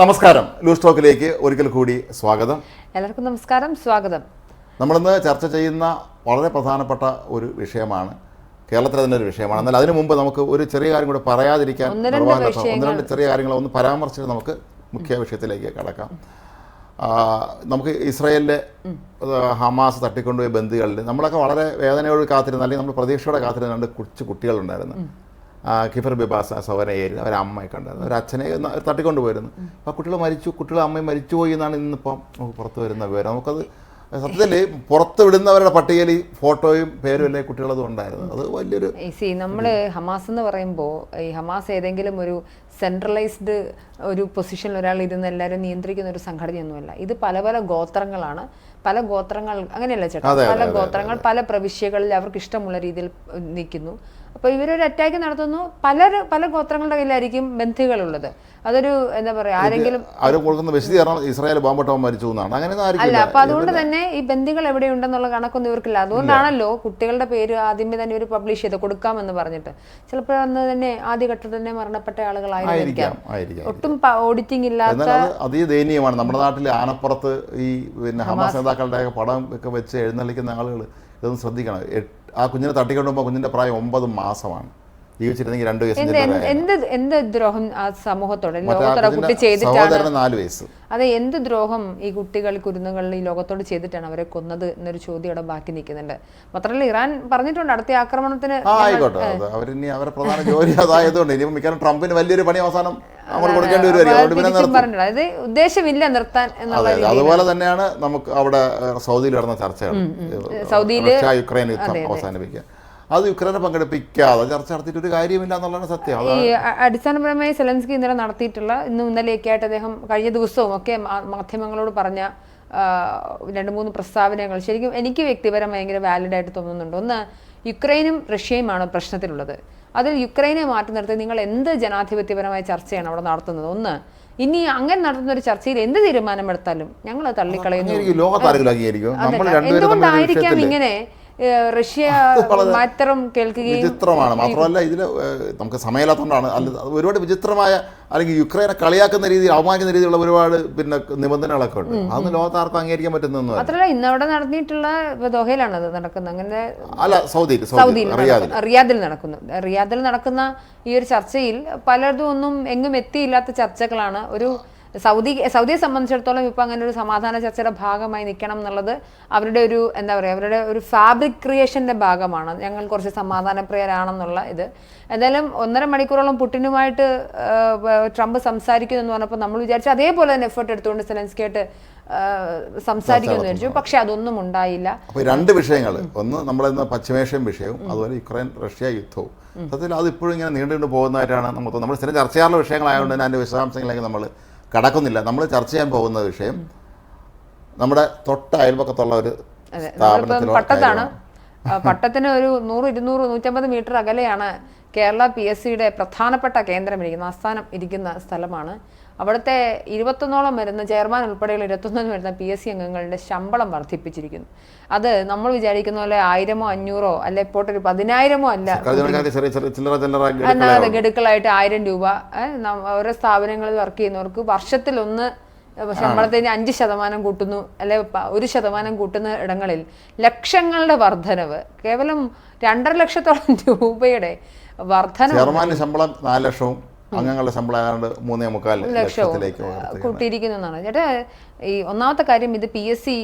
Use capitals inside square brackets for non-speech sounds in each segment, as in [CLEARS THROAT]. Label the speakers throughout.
Speaker 1: നമസ്കാരം. ലൂസ് ടോക്കിലേക്ക് ഒരിക്കൽ കൂടി സ്വാഗതം.
Speaker 2: എല്ലാവർക്കും നമസ്കാരം സ്വാഗതം.
Speaker 1: നമ്മളിന്ന് ചർച്ച ചെയ്യുന്ന വളരെ പ്രധാനപ്പെട്ട ഒരു വിഷയമാണ് കേരളത്തിലെ തന്നെ ഒരു വിഷയമാണ്. എന്നാൽ അതിനു മുമ്പ് നമുക്ക് ഒരു ചെറിയ കാര്യം കൂടെ പറയാതിരിക്കാൻ
Speaker 2: ഒന്ന് രണ്ട്
Speaker 1: ചെറിയ കാര്യങ്ങൾ ഒന്ന് പരാമർശിച്ച് നമുക്ക് മുഖ്യ വിഷയത്തിലേക്ക് കടക്കാം. നമുക്ക് ഇസ്രയേലിലെ ഹമാസ് തട്ടിക്കൊണ്ടുപോയ ബന്ദികളിൽ നമ്മളൊക്കെ വളരെ വേദനയോട് കാത്തിരുന്ന അല്ലെങ്കിൽ നമ്മൾ പ്രതീക്ഷയോടെ കാത്തിരുന്ന രണ്ട് കൊച്ചു കുട്ടികളുണ്ടായിരുന്നു. കിഫർ ബിബാസ സവനയേരി അവരെ അമ്മയൊക്കെ ഉണ്ടായിരുന്നു ഒരു അച്ഛനെ തട്ടിക്കൊണ്ട് പോയിരുന്നു അപ്പോൾ കുട്ടികൾ മരിച്ചു. കുട്ടികൾ അമ്മയും മരിച്ചുപോയി എന്നാണ് ഇന്നിപ്പം നമുക്ക് പുറത്ത് വരുന്ന വിവരം. നമുക്കത് സത്യത്തിൽ പുറത്ത് വിടുന്നവരുടെ പട്ടികയിൽ ഫോട്ടോയും പേരും അല്ലെങ്കിൽ കുട്ടികളതും ഉണ്ടായിരുന്നു. അത് വലിയൊരു
Speaker 2: സി നമ്മൾ ഹമാസ് എന്ന് പറയുമ്പോൾ ഈ ഹമാസ് ഏതെങ്കിലും ഒരു സെൻട്രലൈസ്ഡ് ഒരു പൊസിഷനിൽ ഒരാൾ ഇരുന്ന് എല്ലാവരും നിയന്ത്രിക്കുന്ന ഒരു സംഘടനയൊന്നുമല്ല. ഇത് പല പല ഗോത്രങ്ങളാണ്. പല ഗോത്രങ്ങൾ അങ്ങനെയല്ല ചേട്ടാ. പല ഗോത്രങ്ങൾ പല പ്രവിശ്യകളിൽ അവർക്ക് ഇഷ്ടമുള്ള രീതിയിൽ നിൽക്കുന്നു. അപ്പോൾ ഇവരൊരു അറ്റാക്ക് നടത്തുന്നു. പല പല ഗോത്രങ്ങളുടെ കയ്യിലായിരിക്കും ബന്ധികളുള്ളത് അതൊരു എന്താ പറയുക ആരെങ്കിലും
Speaker 1: അവർ കൊടുക്കുന്ന വിശദീകരണം ഇസ്രായേൽ ബോംബട്ടവൻ മരിച്ചു എന്നാണ്. അങ്ങനെ
Speaker 2: അല്ല അപ്പൊ അതുകൊണ്ട് തന്നെ ഈ ബന്ധികൾ എവിടെയുണ്ടെന്നുള്ള കണക്കൊന്നും ഇവർക്കില്ല. അതുകൊണ്ടാണല്ലോ കുട്ടികളുടെ പേര് ആദ്യമേ തന്നെ ഇവർ പബ്ലിഷ് ചെയ്ത് കൊടുക്കാമെന്ന് പറഞ്ഞിട്ട്. ചിലപ്പോൾ അന്ന് തന്നെ ആദ്യഘട്ടത്തിൽ തന്നെ മരണപ്പെട്ട ആളുകളായിരിക്കാം. ഒട്ടും ഓഡിറ്റിംഗ് ഇല്ലാത്ത
Speaker 1: അതീ ദയനീയമാണ്. നമ്മുടെ നാട്ടിൽ ആനപ്പുറത്ത് ഈ പിന്നെ ഹമാസ് നേതാക്കളുടെ പടം ഒക്കെ വെച്ച് എഴുന്നള്ളിക്കുന്ന ആളുകൾ ഇതൊന്നും ശ്രദ്ധിക്കണം. ആ കുഞ്ഞിനെ തട്ടിക്കൊണ്ടുപോകുമ്പോൾ കുഞ്ഞിന്റെ പ്രായം ഒമ്പത് മാസമാണ്. ജീവിച്ചിരുന്നെങ്കിൽ രണ്ട് വയസ്സ്
Speaker 2: എന്ത് എന്ത് ദ്രോഹം ആ സമൂഹത്തോട്? ലോകത്തോടെ കുട്ടി ചെയ്തിട്ടാണ്?
Speaker 1: നാല് വയസ്സ്.
Speaker 2: അതെ എന്ത് ദ്രോഹം ഈ കുട്ടികൾ കുരുന്നുകൾ ഈ ലോകത്തോട് ചെയ്തിട്ടാണ് അവരെ കൊന്നത് എന്നൊരു ചോദ്യം ഇവിടെ ബാക്കി നിൽക്കുന്നുണ്ട്. മാത്രമല്ല ഇറാൻ പറഞ്ഞിട്ടുണ്ട് അടുത്ത ആക്രമണത്തിന്
Speaker 1: ആയിക്കോട്ടെ. അവരിനി അവരെ പ്രധാന ജോലി അതായതുകൊണ്ട്. ഇനി മിക്കവാറും ട്രംപിന് വലിയൊരു പണി അവസാനം
Speaker 2: അതായത് ഉദ്ദേശമില്ല നിർത്താൻ
Speaker 1: അതുപോലെ തന്നെയാണ് നമുക്ക് അവിടെ സൗദിയിൽ നടന്ന ചർച്ചകൾ സൗദിയിൽ യുക്രൈൻ യുദ്ധം അവസാനിപ്പിക്കുക. അത് യുക്രൈനെ പങ്കെടുപ്പിക്കാതെ ചർച്ച നടത്തിയിട്ട് ഒരു കാര്യമില്ല എന്നുള്ളതാണ് സത്യം. അത്
Speaker 2: ഈ അ- അടിസ്ഥാനപരമായി സെലൻസ്കി ഇന്നലെ നടത്തിയിട്ടുള്ള ഇന്നും ഇന്നലെയൊക്കെ ആയിട്ട് അദ്ദേഹം കഴിഞ്ഞ ദിവസവും ഒക്കെ മാ- മാധ്യമങ്ങളോട് പറഞ്ഞ ആ, രണ്ട് മൂന്ന് പ്രസ്താവനകൾ ശരിക്കും എനിക്ക് വ്യക്തിപരം ഭയങ്കര വാലിഡ് ആയിട്ട് തോന്നുന്നുണ്ട്. ഒന്ന് യുക്രൈനും റഷ്യയുമാണ് പ്രശ്നത്തിലുള്ളത്. അതിൽ യുക്രൈനെ മാറ്റി നിർത്തി നിങ്ങൾ എന്ത് ജനാധിപത്യപരമായ ചർച്ചയാണ് അവിടെ നടത്തുന്നത്? ഒന്ന് ഇനി അങ്ങനെ നടത്തുന്ന ഒരു ചർച്ചയിൽ എന്ത് തീരുമാനമെടുത്താലും ഞങ്ങൾ തള്ളിക്കളയുന്നു.
Speaker 1: അംഗീകരിക്കും ലോകത്ത് ആരെങ്കിലും അംഗീകരിക്കും. നമ്മൾ. രണ്ടുപേരും തമ്മിൽ ഒരു
Speaker 2: എന്തുകൊണ്ടായിരിക്കാം ഇങ്ങനെ റഷ്യ [LAUGHS] മാത്രം കേൾക്കുകയും
Speaker 1: വിചിത്രമാണ്. മാത്രമല്ല ഇതിൽ നമുക്ക് സമയമില്ലാത്തതുകൊണ്ടാണ്. അല്ല ഒരുപാട് വിചിത്രമായ അല്ലെങ്കിൽ യുക്രൈനെ കളിയാക്കുന്ന രീതിയിൽ അവമാനിക്കുന്ന രീതിയിലുള്ള ഒരുപാട് പിന്നെ നിബന്ധനകളൊക്കെ ഉണ്ട്. അതൊന്നും ലോകത്ത് ആർക്കും അംഗീകരിക്കാൻ പറ്റുന്ന
Speaker 2: മാത്രമല്ല ഇന്നവിടെ നടന്നിട്ടുള്ള ഇപ്പൊ ദോഹയിലാണ് അത് നടക്കുന്നത്. അങ്ങനെ
Speaker 1: അല്ല സൗദിയിൽ
Speaker 2: സൗദിയിൽ റിയാദിൽ നടക്കുന്നു. റിയാദിൽ നടക്കുന്ന ഈ ഒരു ചർച്ചയിൽ പലതും ഒന്നും എങ്ങും എത്തിയില്ലാത്ത ചർച്ചകളാണ് ഒരു സൗദി സൗദിയെ സംബന്ധിച്ചിടത്തോളം ഇപ്പോൾ അങ്ങനെ ഒരു സമാധാന ചർച്ചയുടെ ഭാഗമായി നിൽക്കണം എന്നുള്ളത് അവരുടെ ഒരു എന്താ പറയുക അവരുടെ ഒരു ഫാബ്രിക് ക്രിയേഷന്റെ ഭാഗമാണ്. ഞങ്ങൾ കുറച്ച് സമാധാനപ്രിയരാണെന്നുള്ള ഇത്. എന്തായാലും ഒന്നര മണിക്കൂറോളം പുട്ടിനുമായിട്ട് ട്രംപ് സംസാരിക്കുന്നു എന്ന് പറഞ്ഞപ്പോൾ നമ്മൾ വിചാരിച്ചു അതേപോലെ തന്നെ എഫേർട്ട് എടുത്തുകൊണ്ട് സെലൻസ്കേട്ട് സംസാരിക്കുമെന്ന് വിചാരിച്ചു. പക്ഷെ അതൊന്നും ഉണ്ടായില്ല.
Speaker 1: അപ്പോൾ രണ്ട് വിഷയങ്ങൾ ഒന്ന് നമ്മളിന്ന് പശ്ചിമേഷ്യൻ വിഷയവും അതുപോലെ യുക്രൈൻ റഷ്യ യുദ്ധവും. സത്യത്തിൽ അത് ഇപ്പോഴും ഇങ്ങനെ നീണ്ടു പോകുന്നതായിട്ടാണ് നമുക്ക് നമ്മൾ സ്ഥിരം ചർച്ച ചെയ്യാറുള്ള വിഷയങ്ങളായതുകൊണ്ട് തന്നെ അതിന്റെ വിശദാംശങ്ങളിലേക്ക് നമ്മൾ കടക്കുന്നില്ല. നമ്മൾ ചർച്ച ചെയ്യാൻ പോകുന്ന വിഷയം നമ്മുടെ തൊട്ട അയൽപക്കത്തുള്ള ഒരു സ്ഥാപനത്തിലോ
Speaker 2: പട്ടത്താണ്. പട്ടത്തിന് ഒരു നൂറ് ഇരുന്നൂറ് നൂറ്റമ്പത് മീറ്റർ അകലെയാണ് കേരള പി എസ് സിയുടെ പ്രധാനപ്പെട്ട കേന്ദ്രം ഇരിക്കുന്ന ആസ്ഥാനം ഇരിക്കുന്ന സ്ഥലമാണ്. അവിടുത്തെ ഇരുപത്തൊന്നോളം വരുന്ന ചെയർമാൻ ഉൾപ്പെടെയുള്ള ഇരുപത്തൊന്നോളം വരുന്ന പി എസ് സി അംഗങ്ങളുടെ ശമ്പളം വർദ്ധിപ്പിച്ചിരിക്കുന്നു. അത് നമ്മൾ വിചാരിക്കുന്ന പോലെ ആയിരമോ അഞ്ഞൂറോ അല്ലെ ഇപ്പോൾ ഒരു പതിനായിരമോ അല്ല. ഗഡുക്കളായിട്ട് ആയിരം രൂപ ഓരോ സ്ഥാപനങ്ങളിൽ വർക്ക് ചെയ്യുന്നവർക്ക് വർഷത്തിൽ വർഷത്തിലൊന്ന് ശമ്പളത്തിന് അഞ്ച് ശതമാനം കൂട്ടുന്നു അല്ലെ ഒരു ശതമാനം കൂട്ടുന്ന ഇടങ്ങളിൽ ലക്ഷങ്ങളുടെ വർധനവ് കേവലം രണ്ടര ലക്ഷത്തോളം [LAUGHS] രൂപയുടെ വർധന
Speaker 1: ശമ്പളം നാല് ലക്ഷവും അംഗങ്ങളുടെ ശമ്പളം ഏതാണ്ട് മൂന്നേ മുക്കാൽ ലക്ഷത്തിലേക്ക്.
Speaker 2: കൂട്ടിയിരിക്കുന്നു എന്നാണ് ചേട്ടാ ഈ ഒന്നാമത്തെ കാര്യം ഇത് പി എസ് സി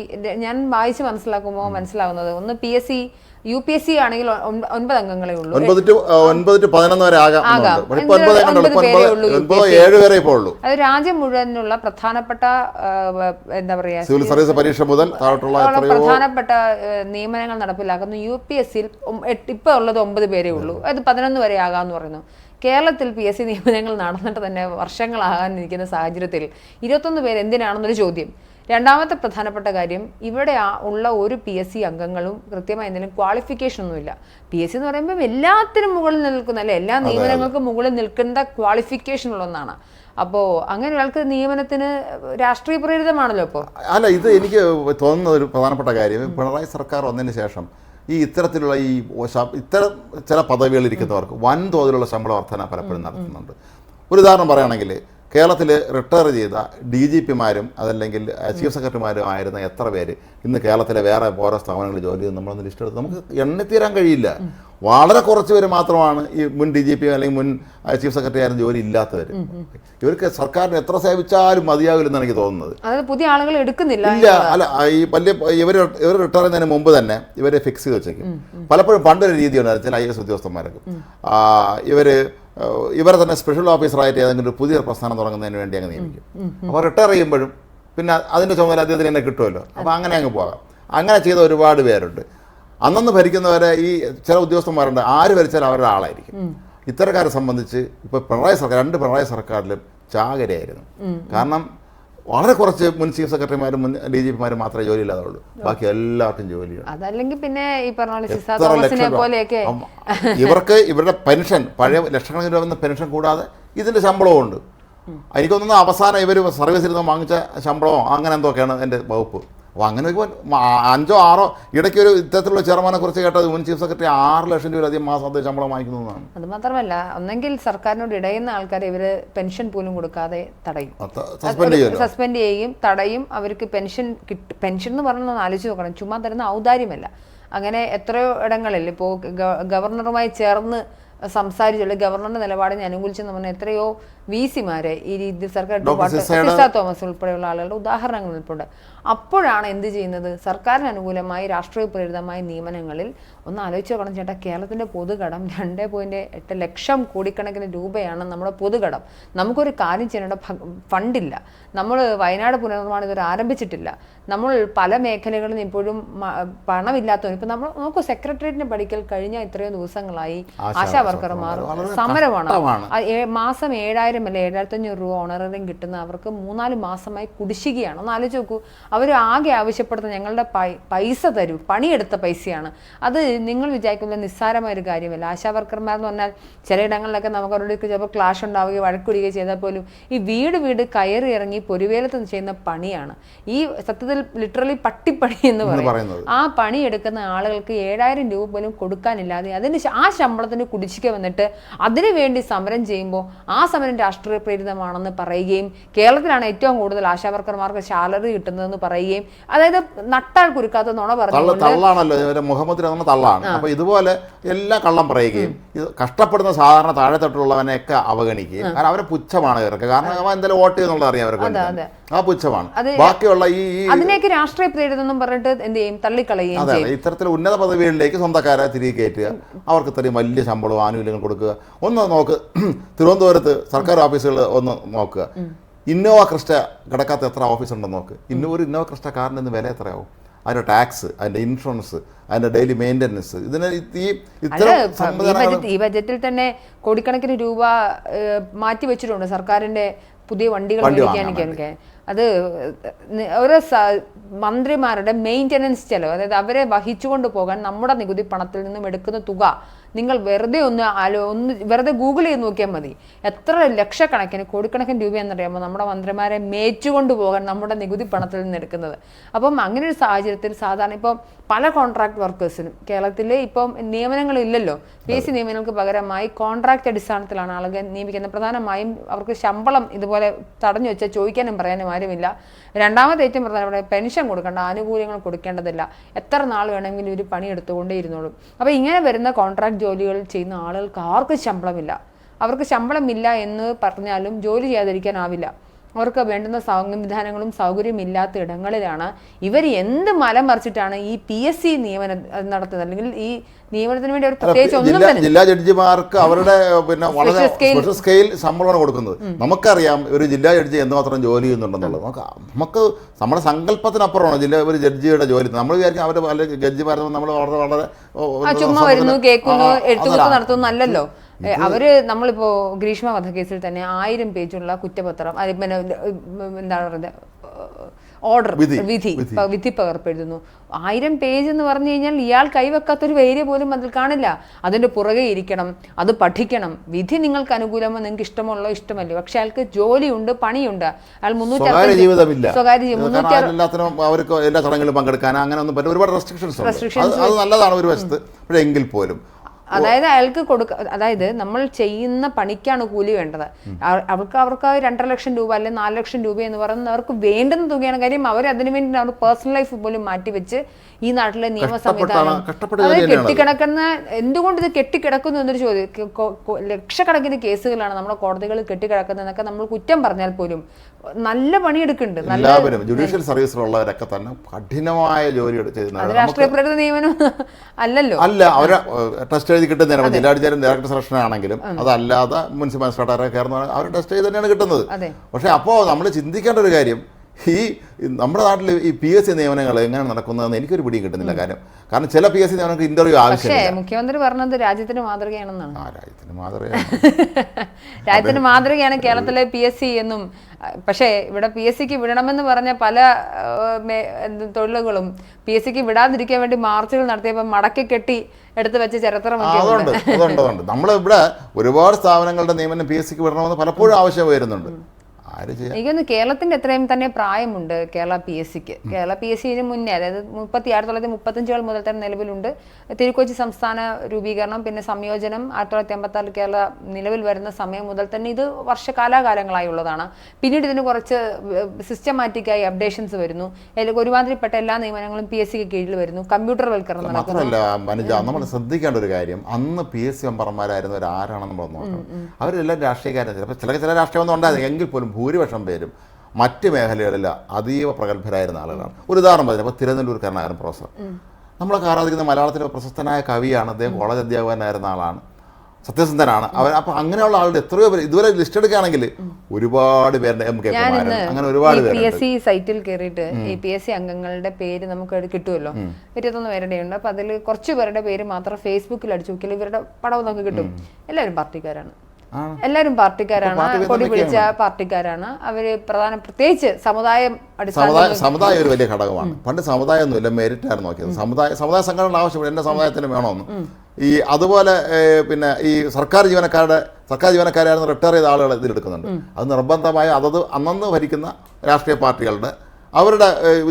Speaker 2: ഞാൻ വായിച്ച് മനസ്സിലാക്കുമ്പോൾ മനസ്സിലാവുന്നത് ഒന്ന് P S C U P S C ആണെങ്കിൽ ഒൻപ- ഒൻപത് അംഗങ്ങളെ ഉള്ളൂ
Speaker 1: ഒൻപത് ടു ഒൻപത് ടു പതിനൊന്ന് വരെ ആകാം
Speaker 2: അത് രാജ്യം മുഴുവനുള്ള പ്രധാനപ്പെട്ട എന്താ പറയാ
Speaker 1: സിവിൽ സർവീസ് പരീക്ഷ മുതൽ താഴോട്ടുള്ള
Speaker 2: പ്രധാനപ്പെട്ട നിയമനങ്ങൾ നടപ്പിലാക്കുന്നു. യു പി എസ് സിയിൽ ഇപ്പൊ ഉള്ളത് ഒമ്പത് പേരേ ഉള്ളൂ. അത് പതിനൊന്ന് വരെ ആകാമെന്ന് പറയുന്നു. കേരളത്തിൽ പി എസ് സി നിയമനങ്ങൾ നടന്നിട്ട് തന്നെ വർഷങ്ങളാകാനിരിക്കുന്ന സാഹചര്യത്തിൽ ഇരുപത്തൊന്ന് പേര് എന്തിനാണെന്നൊരു ചോദ്യം. രണ്ടാമത്തെ പ്രധാനപ്പെട്ട കാര്യം ഇവിടെ ആ- ഉള്ള ഒരു പി എസ് സി അംഗങ്ങളും കൃത്യമായി എന്തെങ്കിലും ക്വാളിഫിക്കേഷൻ ഒന്നുമില്ല. പി എസ് സി എന്ന് പറയുമ്പോൾ എല്ലാത്തിനും മുകളിൽ നിൽക്കുന്ന അല്ലെ? എല്ലാ നിയമനങ്ങൾക്കും മുകളിൽ നിൽക്കേണ്ട ക്വാളിഫിക്കേഷൻ ഉള്ള ഒന്നാണ്. അപ്പോൾ അങ്ങനെ ഒരാൾക്ക് നിയമനത്തിന് രാഷ്ട്രീയ പ്രേരിതമാണല്ലോ ഇപ്പോൾ
Speaker 1: അല്ല ഇത് എനിക്ക് തോന്നുന്ന ഒരു പ്രധാനപ്പെട്ട കാര്യം പിണറായി സർക്കാർ വന്നതിന് ശേഷം ഈ ഇത്തരത്തിലുള്ള ഈ ഇത്തരം ചില പദവികളിൽ ഇരിക്കുന്നവർക്ക് വൻതോതിലുള്ള ശമ്പള വർധന പലപ്പോഴും നടത്തുന്നുണ്ട്. ഒരു ഉദാഹരണം പറയുകയാണെങ്കിൽ കേരളത്തിൽ റിട്ടയർ ചെയ്ത ഡി ജി പിമാരും അതല്ലെങ്കിൽ ചീഫ് സെക്രട്ടറിമാരും ആയിരുന്ന എത്ര പേര് ഇന്ന് കേരളത്തിലെ വേറെ ഓരോ സ്ഥാപനങ്ങളിൽ ജോലി ചെയ്ത് നമ്മളൊന്ന് ലിസ്റ്റ് എടുത്ത് നമുക്ക് എണ്ണിത്തീരാൻ കഴിയില്ല. വളരെ കുറച്ച് പേര് മാത്രമാണ് ഈ മുൻ ഡി ജി പി അല്ലെങ്കിൽ മുൻ ചീഫ് സെക്രട്ടറി ആയിരുന്ന ജോലി ഇല്ലാത്തവർ ഇവർക്ക് സർക്കാരിന് എത്ര സേവിച്ചാലും മതിയാവില്ലെന്നാണ് എനിക്ക് തോന്നുന്നത്.
Speaker 2: പുതിയ ആളുകൾ എടുക്കുന്നില്ല
Speaker 1: ഇല്ല അല്ല ഈ വലിയ ഇവർ ഇവർ റിട്ടയർ ചെയ്യുന്നതിന് മുമ്പ് തന്നെ ഇവരെ ഫിക്സ് ചെയ്ത് വെച്ചേക്കും. പലപ്പോഴും പണ്ടൊരു രീതിയാണ് ചില ഐ എസ് ഉദ്യോഗസ്ഥന്മാർക്ക് ഇവർ ഇവരെ തന്നെ സ്പെഷ്യൽ ഓഫീസറായിട്ട് ഏതെങ്കിലും ഒരു പുതിയ പ്രസ്ഥാനം തുടങ്ങുന്നതിന് വേണ്ടി അങ്ങ് നിയമിക്കും. അപ്പോൾ റിട്ടയർ ചെയ്യുമ്പോഴും പിന്നെ അതിന്റെ ചുമതല അദ്ദേഹത്തിന് തന്നെ കിട്ടുമല്ലോ. അപ്പോൾ അങ്ങനെ അങ്ങ് പോകാം. അങ്ങനെ ചെയ്ത ഒരുപാട് പേരുണ്ട്. അന്നന്ന് ഭരിക്കുന്നവരെ ഈ ചില ഉദ്യോഗസ്ഥന്മാരുണ്ട്. ആര് ഭരിച്ചാലും അവരുടെ ആളായിരിക്കും. ഇത്തരക്കാരെ സംബന്ധിച്ച് ഇപ്പോൾ പിണറായി സർക്കാർ രണ്ട് പിണറായി സർക്കാരിലും ചാകരയായിരുന്നു. കാരണം വളരെ കുറച്ച് മുൻ ചീഫ് സെക്രട്ടറിമാരും മുൻ ഡി ജി പിമാരും മാത്രമേ ജോലി ഇല്ലാതുള്ളൂ ബാക്കി എല്ലാവർക്കും ജോലിയാണ്
Speaker 2: അതല്ലെങ്കിൽ പിന്നെ ഈ പറഞ്ഞ? പോലെയൊക്കെ.
Speaker 1: ഇവർക്ക് ഇവരുടെ പെൻഷൻ പഴയ ലക്ഷക്കണക്കിന് രൂപ പെൻഷൻ കൂടാതെ ഇതിന്റെ ശമ്പളവും ഉണ്ട്. എനിക്ക് തോന്നുന്നു അവസാനം ഇവർ സർവീസിൽ നിന്ന് വാങ്ങിച്ച ശമ്പളമോ അങ്ങനെ എന്തൊക്കെയാണ് എന്റെ വകുപ്പ്? അപ്പോൾ അങ്ങനെ ഇപ്പോൾ അഞ്ചോ ആറോ ഇടയ്ക്ക് ഒരു ഇത്തരത്തിലുള്ള ചെയർമാനെ കുറിച്ച് കേട്ടത് മുൻ ചീഫ് സെക്രട്ടറി ആറ് ലക്ഷം രൂപയിലധികം മാസം അദ്ദേഹം ശമ്പളം വാങ്ങിക്കുന്നതാണ്
Speaker 2: അത് മാത്രമല്ല ഒന്നെങ്കിൽ സർക്കാരിനോട് ഇടയുന്ന ആൾക്കാരെ ഇവർ പെൻഷൻ പോലും കൊടുക്കാതെ തടയും.
Speaker 1: സസ്പെൻഡ്
Speaker 2: ചെയ്യും തടയും അവർക്ക് പെൻഷൻ കിട്ടും പെൻഷൻ എന്ന് പറഞ്ഞാൽ ഒന്ന് ആലോചിച്ച് നോക്കണം. ചുമ്മാ തരുന്ന ഔദാര്യമല്ല. അങ്ങനെ എത്രയോ ഇടങ്ങളിൽ ഇപ്പോൾ ഗവർണറുമായി ചേർന്ന് സംസാരിച്ചുള്ള ഗവർണറുടെ നിലപാടിനെ അനുകൂലിച്ചെന്ന് പറഞ്ഞ എത്രയോ വി സിമാരെ ഈ രീതിയിൽ സർക്കാർ തോമസ് ഉൾപ്പെടെയുള്ള ആളുകളുടെ ഉദാഹരണങ്ങൾ നിൽപ്പുണ്ട് അപ്പോഴാണ് എന്ത് ചെയ്യുന്നത്? സർക്കാരിന് അനുകൂലമായി രാഷ്ട്രീയ പ്രേരിതമായ നിയമനങ്ങളിൽ ഒന്ന് ആലോചിച്ച് നോക്കണം ചേട്ടാ. കേരളത്തിന്റെ പൊതുകടം രണ്ട് പോയിന്റ് എട്ട് ലക്ഷം കോടിക്കണക്കിന് രൂപയാണ് നമ്മുടെ പൊതുകടം നമുക്കൊരു കാര്യം ചെയ്യേണ്ട ഫണ്ടില്ല. നമ്മൾ വയനാട് പുനർനിർമ്മാണം ഇതുവരെ ആരംഭിച്ചിട്ടില്ല. നമ്മൾ പല മേഖലകളിലും ഇപ്പോഴും പണമില്ലാത്തവരും ഇപ്പം നമ്മൾ നോക്കൂ സെക്രട്ടേറിയറ്റിന് പഠിക്കൽ കഴിഞ്ഞ ഇത്രയും ദിവസങ്ങളായി
Speaker 1: ആശാ
Speaker 2: വർക്കർമാർ സമരമാണ്. മാസം ഏഴായിരം അല്ലെ ഏഴായിരത്തി അഞ്ഞൂറ് രൂപ ഓണറേറിയം കിട്ടുന്ന അവർക്ക് മൂന്നാൽ മാസമായി കുടിശ്ശികയാണ്. ഒന്ന് ആലോചിച്ച് നോക്കൂ. അവർ ആകെ ആവശ്യപ്പെടുന്ന ഞങ്ങളുടെ പൈസ തരൂ പണിയെടുത്ത പൈസയാണ്. അത് നിങ്ങൾ വിചാരിക്കുന്ന നിസ്സാരമായ ഒരു കാര്യമല്ല. ആശാവർക്കർമാർ എന്ന് പറഞ്ഞാൽ ചിലയിടങ്ങളിലൊക്കെ നമുക്ക് അവരോട് ചിലപ്പോൾ ക്ലാഷ് ഉണ്ടാവുകയോ വഴക്കുടിക്കുകയോ ചെയ്താൽ പോലും ഈ വീട് വീട് കയറി ഇറങ്ങി പൊരുവേലത്ത് ചെയ്യുന്ന പണിയാണ്. ഈ സത്യത്തിൽ ലിറ്ററലി പട്ടിപ്പണി എന്ന് പറയും.
Speaker 1: പറയുന്നത്.
Speaker 2: ആ പണി എടുക്കുന്ന ആളുകൾക്ക് ഏഴായിരം രൂപ പോലും കൊടുക്കാനില്ലാതെ അതിന് ആ ശമ്പളത്തിന് കുടിശ്ശിക വന്നിട്ട് അതിനു വേണ്ടി സമരം ചെയ്യുമ്പോൾ ആ സമരം രാഷ്ട്രീയ പ്രേരിതമാണെന്ന് പറയുകയും കേരളത്തിലാണ് ഏറ്റവും കൂടുതൽ ആശാവർക്കർമാർക്ക് സാലറി കിട്ടുന്നതെന്ന് പറയുകയും അതായത് നട്ടാൽ കുരുക്കാത്ത നുണ പറഞ്ഞു
Speaker 1: തള്ളാണല്ലോ മുഹമ്മദ് തള്ളാണ്. അപ്പോൾ ഇതുപോലെ എല്ലാ കള്ളം പറയുകയും കഷ്ടപ്പെടുന്ന സാധാരണ താഴെത്തട്ടുള്ളവനെയൊക്കെ അവഗണിക്കുകയും കാരണം അവരെ പുച്ഛമാണ് ഇവർക്ക്. കാരണം അവൻ എന്തായാലും വോട്ട് ചെയ്യുന്നുള്ളത് അറിയാം അവർക്ക് ആ പുച്ഛമാണ്. ബാക്കിയുള്ള ഈ അതിനേക്ക്
Speaker 2: അതിനെയൊക്കെ രാഷ്ട്രീയ പ്രേരിതെന്നും പറഞ്ഞിട്ട് എന്ത് ചെയ്യും? തള്ളിക്കളയുകയും
Speaker 1: അതെ ഇത്തരത്തിൽ ഉന്നത പദവികളിലേക്ക് സ്വന്തക്കാരെ തിരികെ കയറ്റുക. അവർക്ക് ഇത്രയും വലിയ ശമ്പളവും ആനുകൂല്യങ്ങൾ കൊടുക്കുക. ഒന്ന് നോക്ക് [CLEARS THROAT] തിരുവനന്തപുരത്ത് സർക്കാർ ഓഫീസുകൾ ഒന്ന് നോക്കുക. ഇന്നോവ ക്രിസ്റ്റ കിടക്കാത്ത എത്ര ഓഫീസ് ഉണ്ടെന്ന് നോക്ക്. ഇന്നോ ഒരു ഇന്നോവ ക്രിസ്റ്റ കാറിന് ഇന്ന് വില എത്രയാവും? അതിന്റെ ടാക്സ് അതിന്റെ ഇൻഷുറൻസ് അതിന്റെ ഡെയിലി മെയിന്റനൻസ് ഇതിന് ഈ ഇത്തരം
Speaker 2: ഈ ബജറ്റിൽ തന്നെ കോടിക്കണക്കിന് രൂപ മാറ്റി വെച്ചിട്ടുണ്ട്. സർക്കാരിന്റെ പുതിയ വണ്ടികൾ
Speaker 1: വണ്ടി
Speaker 2: മേടിക്കാനൊക്കെ. അത് ഓരോ മന്ത്രിമാരുടെ മെയിന്റനൻസ് ചെലവ് അതായത് അവരെ വഹിച്ചുകൊണ്ട് പോകാൻ നമ്മുടെ നികുതി പണത്തിൽ നിന്നും എടുക്കുന്ന തുക നിങ്ങൾ വെറുതെ ഒന്ന് ആലോ ഒന്ന് വെറുതെ ഗൂഗിൾ ചെയ്ത് നോക്കിയാൽ മതി. എത്ര ലക്ഷക്കണക്കിന് കോടിക്കണക്കിന് രൂപയെന്നറിയാമോ നമ്മുടെ മന്ത്രിമാരെ മേച്ചുകൊണ്ട് പോകാൻ നമ്മുടെ നികുതി പണത്തിൽ നിന്ന് എടുക്കുന്നത്. അപ്പം അങ്ങനെ ഒരു സാഹചര്യത്തിൽ സാധാരണ ഇപ്പം പല കോൺട്രാക്ട് വർക്കേഴ്സിനും കേരളത്തിൽ ഇപ്പം നിയമനങ്ങളില്ലല്ലോ. പി എസ് സി നിയമനങ്ങൾക്ക് പകരമായി കോൺട്രാക്ട് അടിസ്ഥാനത്തിലാണ് ആളുകൾ നിയമിക്കുന്നത്. പ്രധാനമായും അവർക്ക് ശമ്പളം ഇതുപോലെ തടഞ്ഞു വെച്ചാൽ ചോദിക്കാനും പറയാനും ആരുമില്ല. രണ്ടാമത്തെ ഏറ്റവും പ്രധാനപ്പെട്ട പെൻഷൻ കൊടുക്കേണ്ട ആനുകൂല്യങ്ങൾ കൊടുക്കേണ്ടതില്ല. എത്ര നാൾ വേണമെങ്കിലും ഒരു പണി എടുത്തുകൊണ്ടേ ഇരുന്നോളും അപ്പോൾ ഇങ്ങനെ വരുന്ന കോൺട്രാക്ട് ജോലികൾ ചെയ്യുന്ന ആളുകൾക്ക് ആർക്കും ശമ്പളമില്ല. അവർക്ക് ശമ്പളമില്ല എന്ന് പറഞ്ഞാലും ജോലി ചെയ്യാതിരിക്കാനാവില്ല. അവർക്ക് വേണ്ടുന്ന സംവിധാനങ്ങളും സൗകര്യവും ഇല്ലാത്ത ഇടങ്ങളിലാണ് ഇവർ എന്ത് മലം മറിച്ചിട്ടാണ് ഈ പി എസ് സി നിയമനം നടത്തുന്നത്? അല്ലെങ്കിൽ ഈ നിയമനത്തിന് വേണ്ടി അവർ പ്രത്യേകിച്ച് ഒന്നും
Speaker 1: ജില്ലാ
Speaker 2: തന്നെ
Speaker 1: ജില്ലാ ജഡ്ജിമാർക്ക് അവരുടെ പിന്നെ വളരെ സ്പെഷ്യൽ സ്കെയിൽ ശമ്പളമാണ് കൊടുക്കുന്നത്. നമുക്കറിയാം ഒരു ജില്ലാ ജഡ്ജി എന്തുമാത്രം ജോലി ചെയ്യുന്നുണ്ടെന്നുള്ളത്. നമുക്ക് നമുക്ക് നമ്മുടെ സങ്കല്പത്തിനപ്പുറമാണ് ജില്ല ഒരു ജഡ്ജിയുടെ ജോലി. നമ്മൾ വിചാരിക്കും അവർ പല ജഡ്ജിമാരും നമ്മൾ വളരെ വളരെ
Speaker 2: ചുമ്മാ വരുന്നു കേൾക്കുന്നു
Speaker 1: അതല്ല.
Speaker 2: നടത്തുന്നു അല്ലല്ലോ അവർ നമ്മളിപ്പോ ഗ്രീഷ്മ വധക്കേസിൽ തന്നെ ആയിരം പേജുള്ള കുറ്റപത്രം അത് പിന്നെ എന്താണ് പറയുന്നത് ഓർഡർ
Speaker 1: വിധി.
Speaker 2: വിധി പകർപ്പെഴുതുന്നു ആയിരം പേജ് എന്ന് പറഞ്ഞു കഴിഞ്ഞാൽ ഇയാൾ കൈവെക്കാത്തൊരു വേര്യ പോലും അതിൽ കാണില്ല. അതിന്റെ പുറകെ ഇരിക്കണം അത് പഠിക്കണം. വിധി നിങ്ങൾക്ക് അനുകൂലമോ നിങ്ങൾക്ക് ഇഷ്ടമുള്ളോ ഇഷ്ടമല്ലോ. പക്ഷെ അയാൾക്ക് ജോലിയുണ്ട് പണിയുണ്ട്. അയാൾ മുന്നൂറ്റി
Speaker 1: സ്വകാര്യ അവർക്ക് എല്ലാ ചടങ്ങുകളിലും പങ്കെടുക്കാൻ അങ്ങനെ ഒന്നും പറ്റില്ല. ഒരുപാട് റെസ്ട്രിക്ഷൻസ് അത് അത് നല്ലതാണ് ഒരു വശത്ത്. പക്ഷേ എങ്കിൽ പോലും
Speaker 2: അതായത് അയാൾക്ക് കൊടുക്ക അതായത് നമ്മൾ ചെയ്യുന്ന പണിക്കാണ് കൂലി വേണ്ടത്. അവ- അവർക്ക് അവർക്ക് രണ്ടര ലക്ഷം രൂപ അല്ലെങ്കിൽ നാല് ലക്ഷം രൂപ എന്ന് പറയുന്നത് അവർക്ക് വേണ്ടുന്ന തുകയാണ്. കാര്യം അവർ അതിനു വേണ്ടി അവർ പേഴ്സണൽ ലൈഫ് പോലും മാറ്റിവെച്ച് ഈ നാട്ടിലെ നിയമ സംവിധാനം അത്. കെട്ടിക്കിടക്കുന്ന എന്തുകൊണ്ട് ഇത് കെട്ടിക്കിടക്കുന്നു എന്നൊരു ചോദ്യം. ലക്ഷക്കണക്കിന് കേസുകളാണ് നമ്മുടെ കോടതികൾ കെട്ടിക്കിടക്കുന്നതെന്നൊക്കെ നമ്മൾ കുറ്റം പറഞ്ഞാൽ പോലും നല്ല പണിയെടുക്കുന്നുണ്ട്.
Speaker 1: എല്ലാവരും ജുഡീഷ്യൽ സർവീസിലുള്ളവരൊക്കെ തന്നെ കഠിനമായ ജോലി
Speaker 2: നിയമനം അല്ലല്ലോ.
Speaker 1: അല്ല അവരെ ടെസ്റ്റ് എഴുതി കിട്ടുന്നതിന് ജില്ലാടിച്ചാലും ഡയറക്ടർ സെലക്ഷൻ ആണെങ്കിലും അതല്ലാതെ മുനിസിപ്പൽ മജിസ്ട്രേറ്റ് കയറുന്ന അവർ ടെസ്റ്റ് ചെയ്ത് തന്നെയാണ് കിട്ടുന്നത്.
Speaker 2: പക്ഷെ
Speaker 1: പക്ഷേ അപ്പോൾ നമ്മൾ ചിന്തിക്കേണ്ട ഒരു കാര്യം ഈ നമ്മുടെ നാട്ടിൽ ഈ പി എസ് സി നിയമനങ്ങൾ എങ്ങനെ നടക്കുന്നതെന്ന് എനിക്കൊരു പിടി കിട്ടുന്നില്ല കാര്യം. കാരണം ചില പി എസ് സി നിയമനങ്ങൾക്ക് ഇന്റർവ്യൂ ആവശ്യമില്ല.
Speaker 2: മുഖ്യമന്ത്രി പറഞ്ഞത് രാജ്യത്തിന് മാതൃകയാണെന്നാണ്.
Speaker 1: ആ രാജ്യത്തിന് മാതൃകയാണ്. [LAUGHS]
Speaker 2: രാജ്യത്തിന് മാതൃകയാണ് കേരളത്തിലെ പി എസ് സി എന്നും പക്ഷേ ഇവിടെ പി എസ് സിക്ക് വിടണമെന്ന് പറഞ്ഞ പല തൊഴിലുകളും പി എസ് സിക്ക് വിടാതിരിക്കാൻ വേണ്ടി മാർച്ചുകൾ നടത്തിയപ്പോൾ മടക്കി കെട്ടി എടുത്തു വെച്ച ചരിത്രമുണ്ട്
Speaker 1: അതുണ്ട് അതുണ്ട് നമ്മൾ നമ്മളിവിടെ ഒരുപാട് സ്ഥാപനങ്ങളുടെ നിയമനം പി എസ് സിക്ക് വിടണമെന്ന് പലപ്പോഴും ആവശ്യം വരുന്നുണ്ട് ആര് ചെയ്യാം?
Speaker 2: എനിക്കൊന്ന് കേരളത്തിന്റെ എത്രയും തന്നെ പ്രായമുണ്ട് കേരള പി എസ് സിക്ക്. കേരള പി എസ് സിന് മുന്നേ അതായത് മുപ്പത്തി ആയിരത്തി തൊള്ളായിരത്തി മുപ്പത്തഞ്ചുകൾ മുതൽ തന്നെ നിലവിലുണ്ട്. തിരുക്കൊച്ചി സംസ്ഥാന രൂപീകരണം പിന്നെ സംയോജനം ആയിരത്തി തൊള്ളായിരത്തി എൺപത്തി ആറിൽ കേരള നിലവിൽ വരുന്ന സമയം മുതൽ തന്നെ ഇത് വർഷകാലാകാലങ്ങളായി ഉള്ളതാണ്. പിന്നീട് ഇതിന് കുറച്ച് സിസ്റ്റമാറ്റിക്കായി അപ്ഡേഷൻസ് വരുന്നു. ഒരുമാതിരിപ്പെട്ട എല്ലാ നിയമനങ്ങളും പി എസ് സിക്ക് കീഴിൽ വരുന്നു. കമ്പ്യൂട്ടർ വൽക്കരണം
Speaker 1: മാത്രമല്ല മനുജ നമ്മൾ ശ്രദ്ധിക്കേണ്ട ഒരു കാര്യം അന്ന് പി എസ് സി മെമ്പർമാരായിരുന്നവർ ആരാണെന്ന് നമ്മൾ നോക്കണം. അവരെല്ലാം രാഷ്ട്രീയക്കാരാണ് ചിലപ്പോൾ ചില ചില രാഷ്ട്രീയമൊന്നും ഉണ്ടായിരുന്നു എങ്കിൽ പോലും ഭൂരിപക്ഷം പേരും മറ്റ് മേഖലകളിൽ അതീവ പ്രഗത്ഭരായിരുന്ന ആളുകളാണ്. ഒരു ഉദാഹരണം പറഞ്ഞു അപ്പോൾ തിരുനെല്ലൂർ കരുണാകരൻ പ്രൊഫസർ. നമ്മളൊക്കെ ആരാധിക്കുന്ന മലയാളത്തിലെ പ്രശസ്തനായ കവിയാണ് അദ്ദേഹം കോളേജ് അധ്യാപകനായിരുന്ന ആളാണ് സത്യസന്ധനാണ്. അവൻ അപ്പോൾ അങ്ങനെയുള്ള ആളുടെ എത്രയോ പേര് ഇതുവരെ ലിസ്റ്റ് എടുക്കുകയാണെങ്കിൽ ഒരുപാട് പേരുടെ എം കെ അങ്ങനെ ഒരുപാട്
Speaker 2: പി എസ് സി സൈറ്റിൽ കയറിയിട്ട് ഈ പി എസ് സി അംഗങ്ങളുടെ പേര് നമുക്ക് കിട്ടുമല്ലോ? ഇരുപത്തൊന്ന് പേരുടെ ഉണ്ട്. അപ്പൊ അതിൽ കുറച്ച് പേരുടെ പേര് മാത്രം ഫേസ്ബുക്കിൽ അടിച്ചു നോക്കിയാൽ ഇവരുടെ പടവും നമുക്ക് കിട്ടും. എല്ലാവരും പാർട്ടിക്കാരാണ്.
Speaker 1: ആണ്.
Speaker 2: എല്ലാവരും പാർട്ടിക്കാരാണ്. കൊടി പിടിച്ച പാർട്ടിക്കാരാണ്. അവർ പ്രധാന പ്രത്യേകിച്ച് സമുദായം അടിസ്ഥാന
Speaker 1: സമുദായം ഒരു വലിയ ഘടകമാണ്. പണ്ട് സമുദായം സമുദായമൊന്നുമില്ല മെരിറ്റ് ആയിരുന്നു നോക്കിയത്. സമുദായ സമുദായ സംഘടന ആവശ്യപ്പെടും എന്റെ സമുദായത്തിന് വേണമെന്ന്. ഈ അതുപോലെ പിന്നെ ഈ സർക്കാർ ജീവനക്കാരുടെ സർക്കാർ ജീവനക്കാരായിരുന്നു റിട്ടയർ ചെയ്ത ആളുകൾ ഇതിലെടുക്കുന്നുണ്ട്. അത് നിർബന്ധമായി അതത് അന്നന്ന് ഭരിക്കുന്ന രാഷ്ട്രീയ പാർട്ടികളുടെ അവരുടെ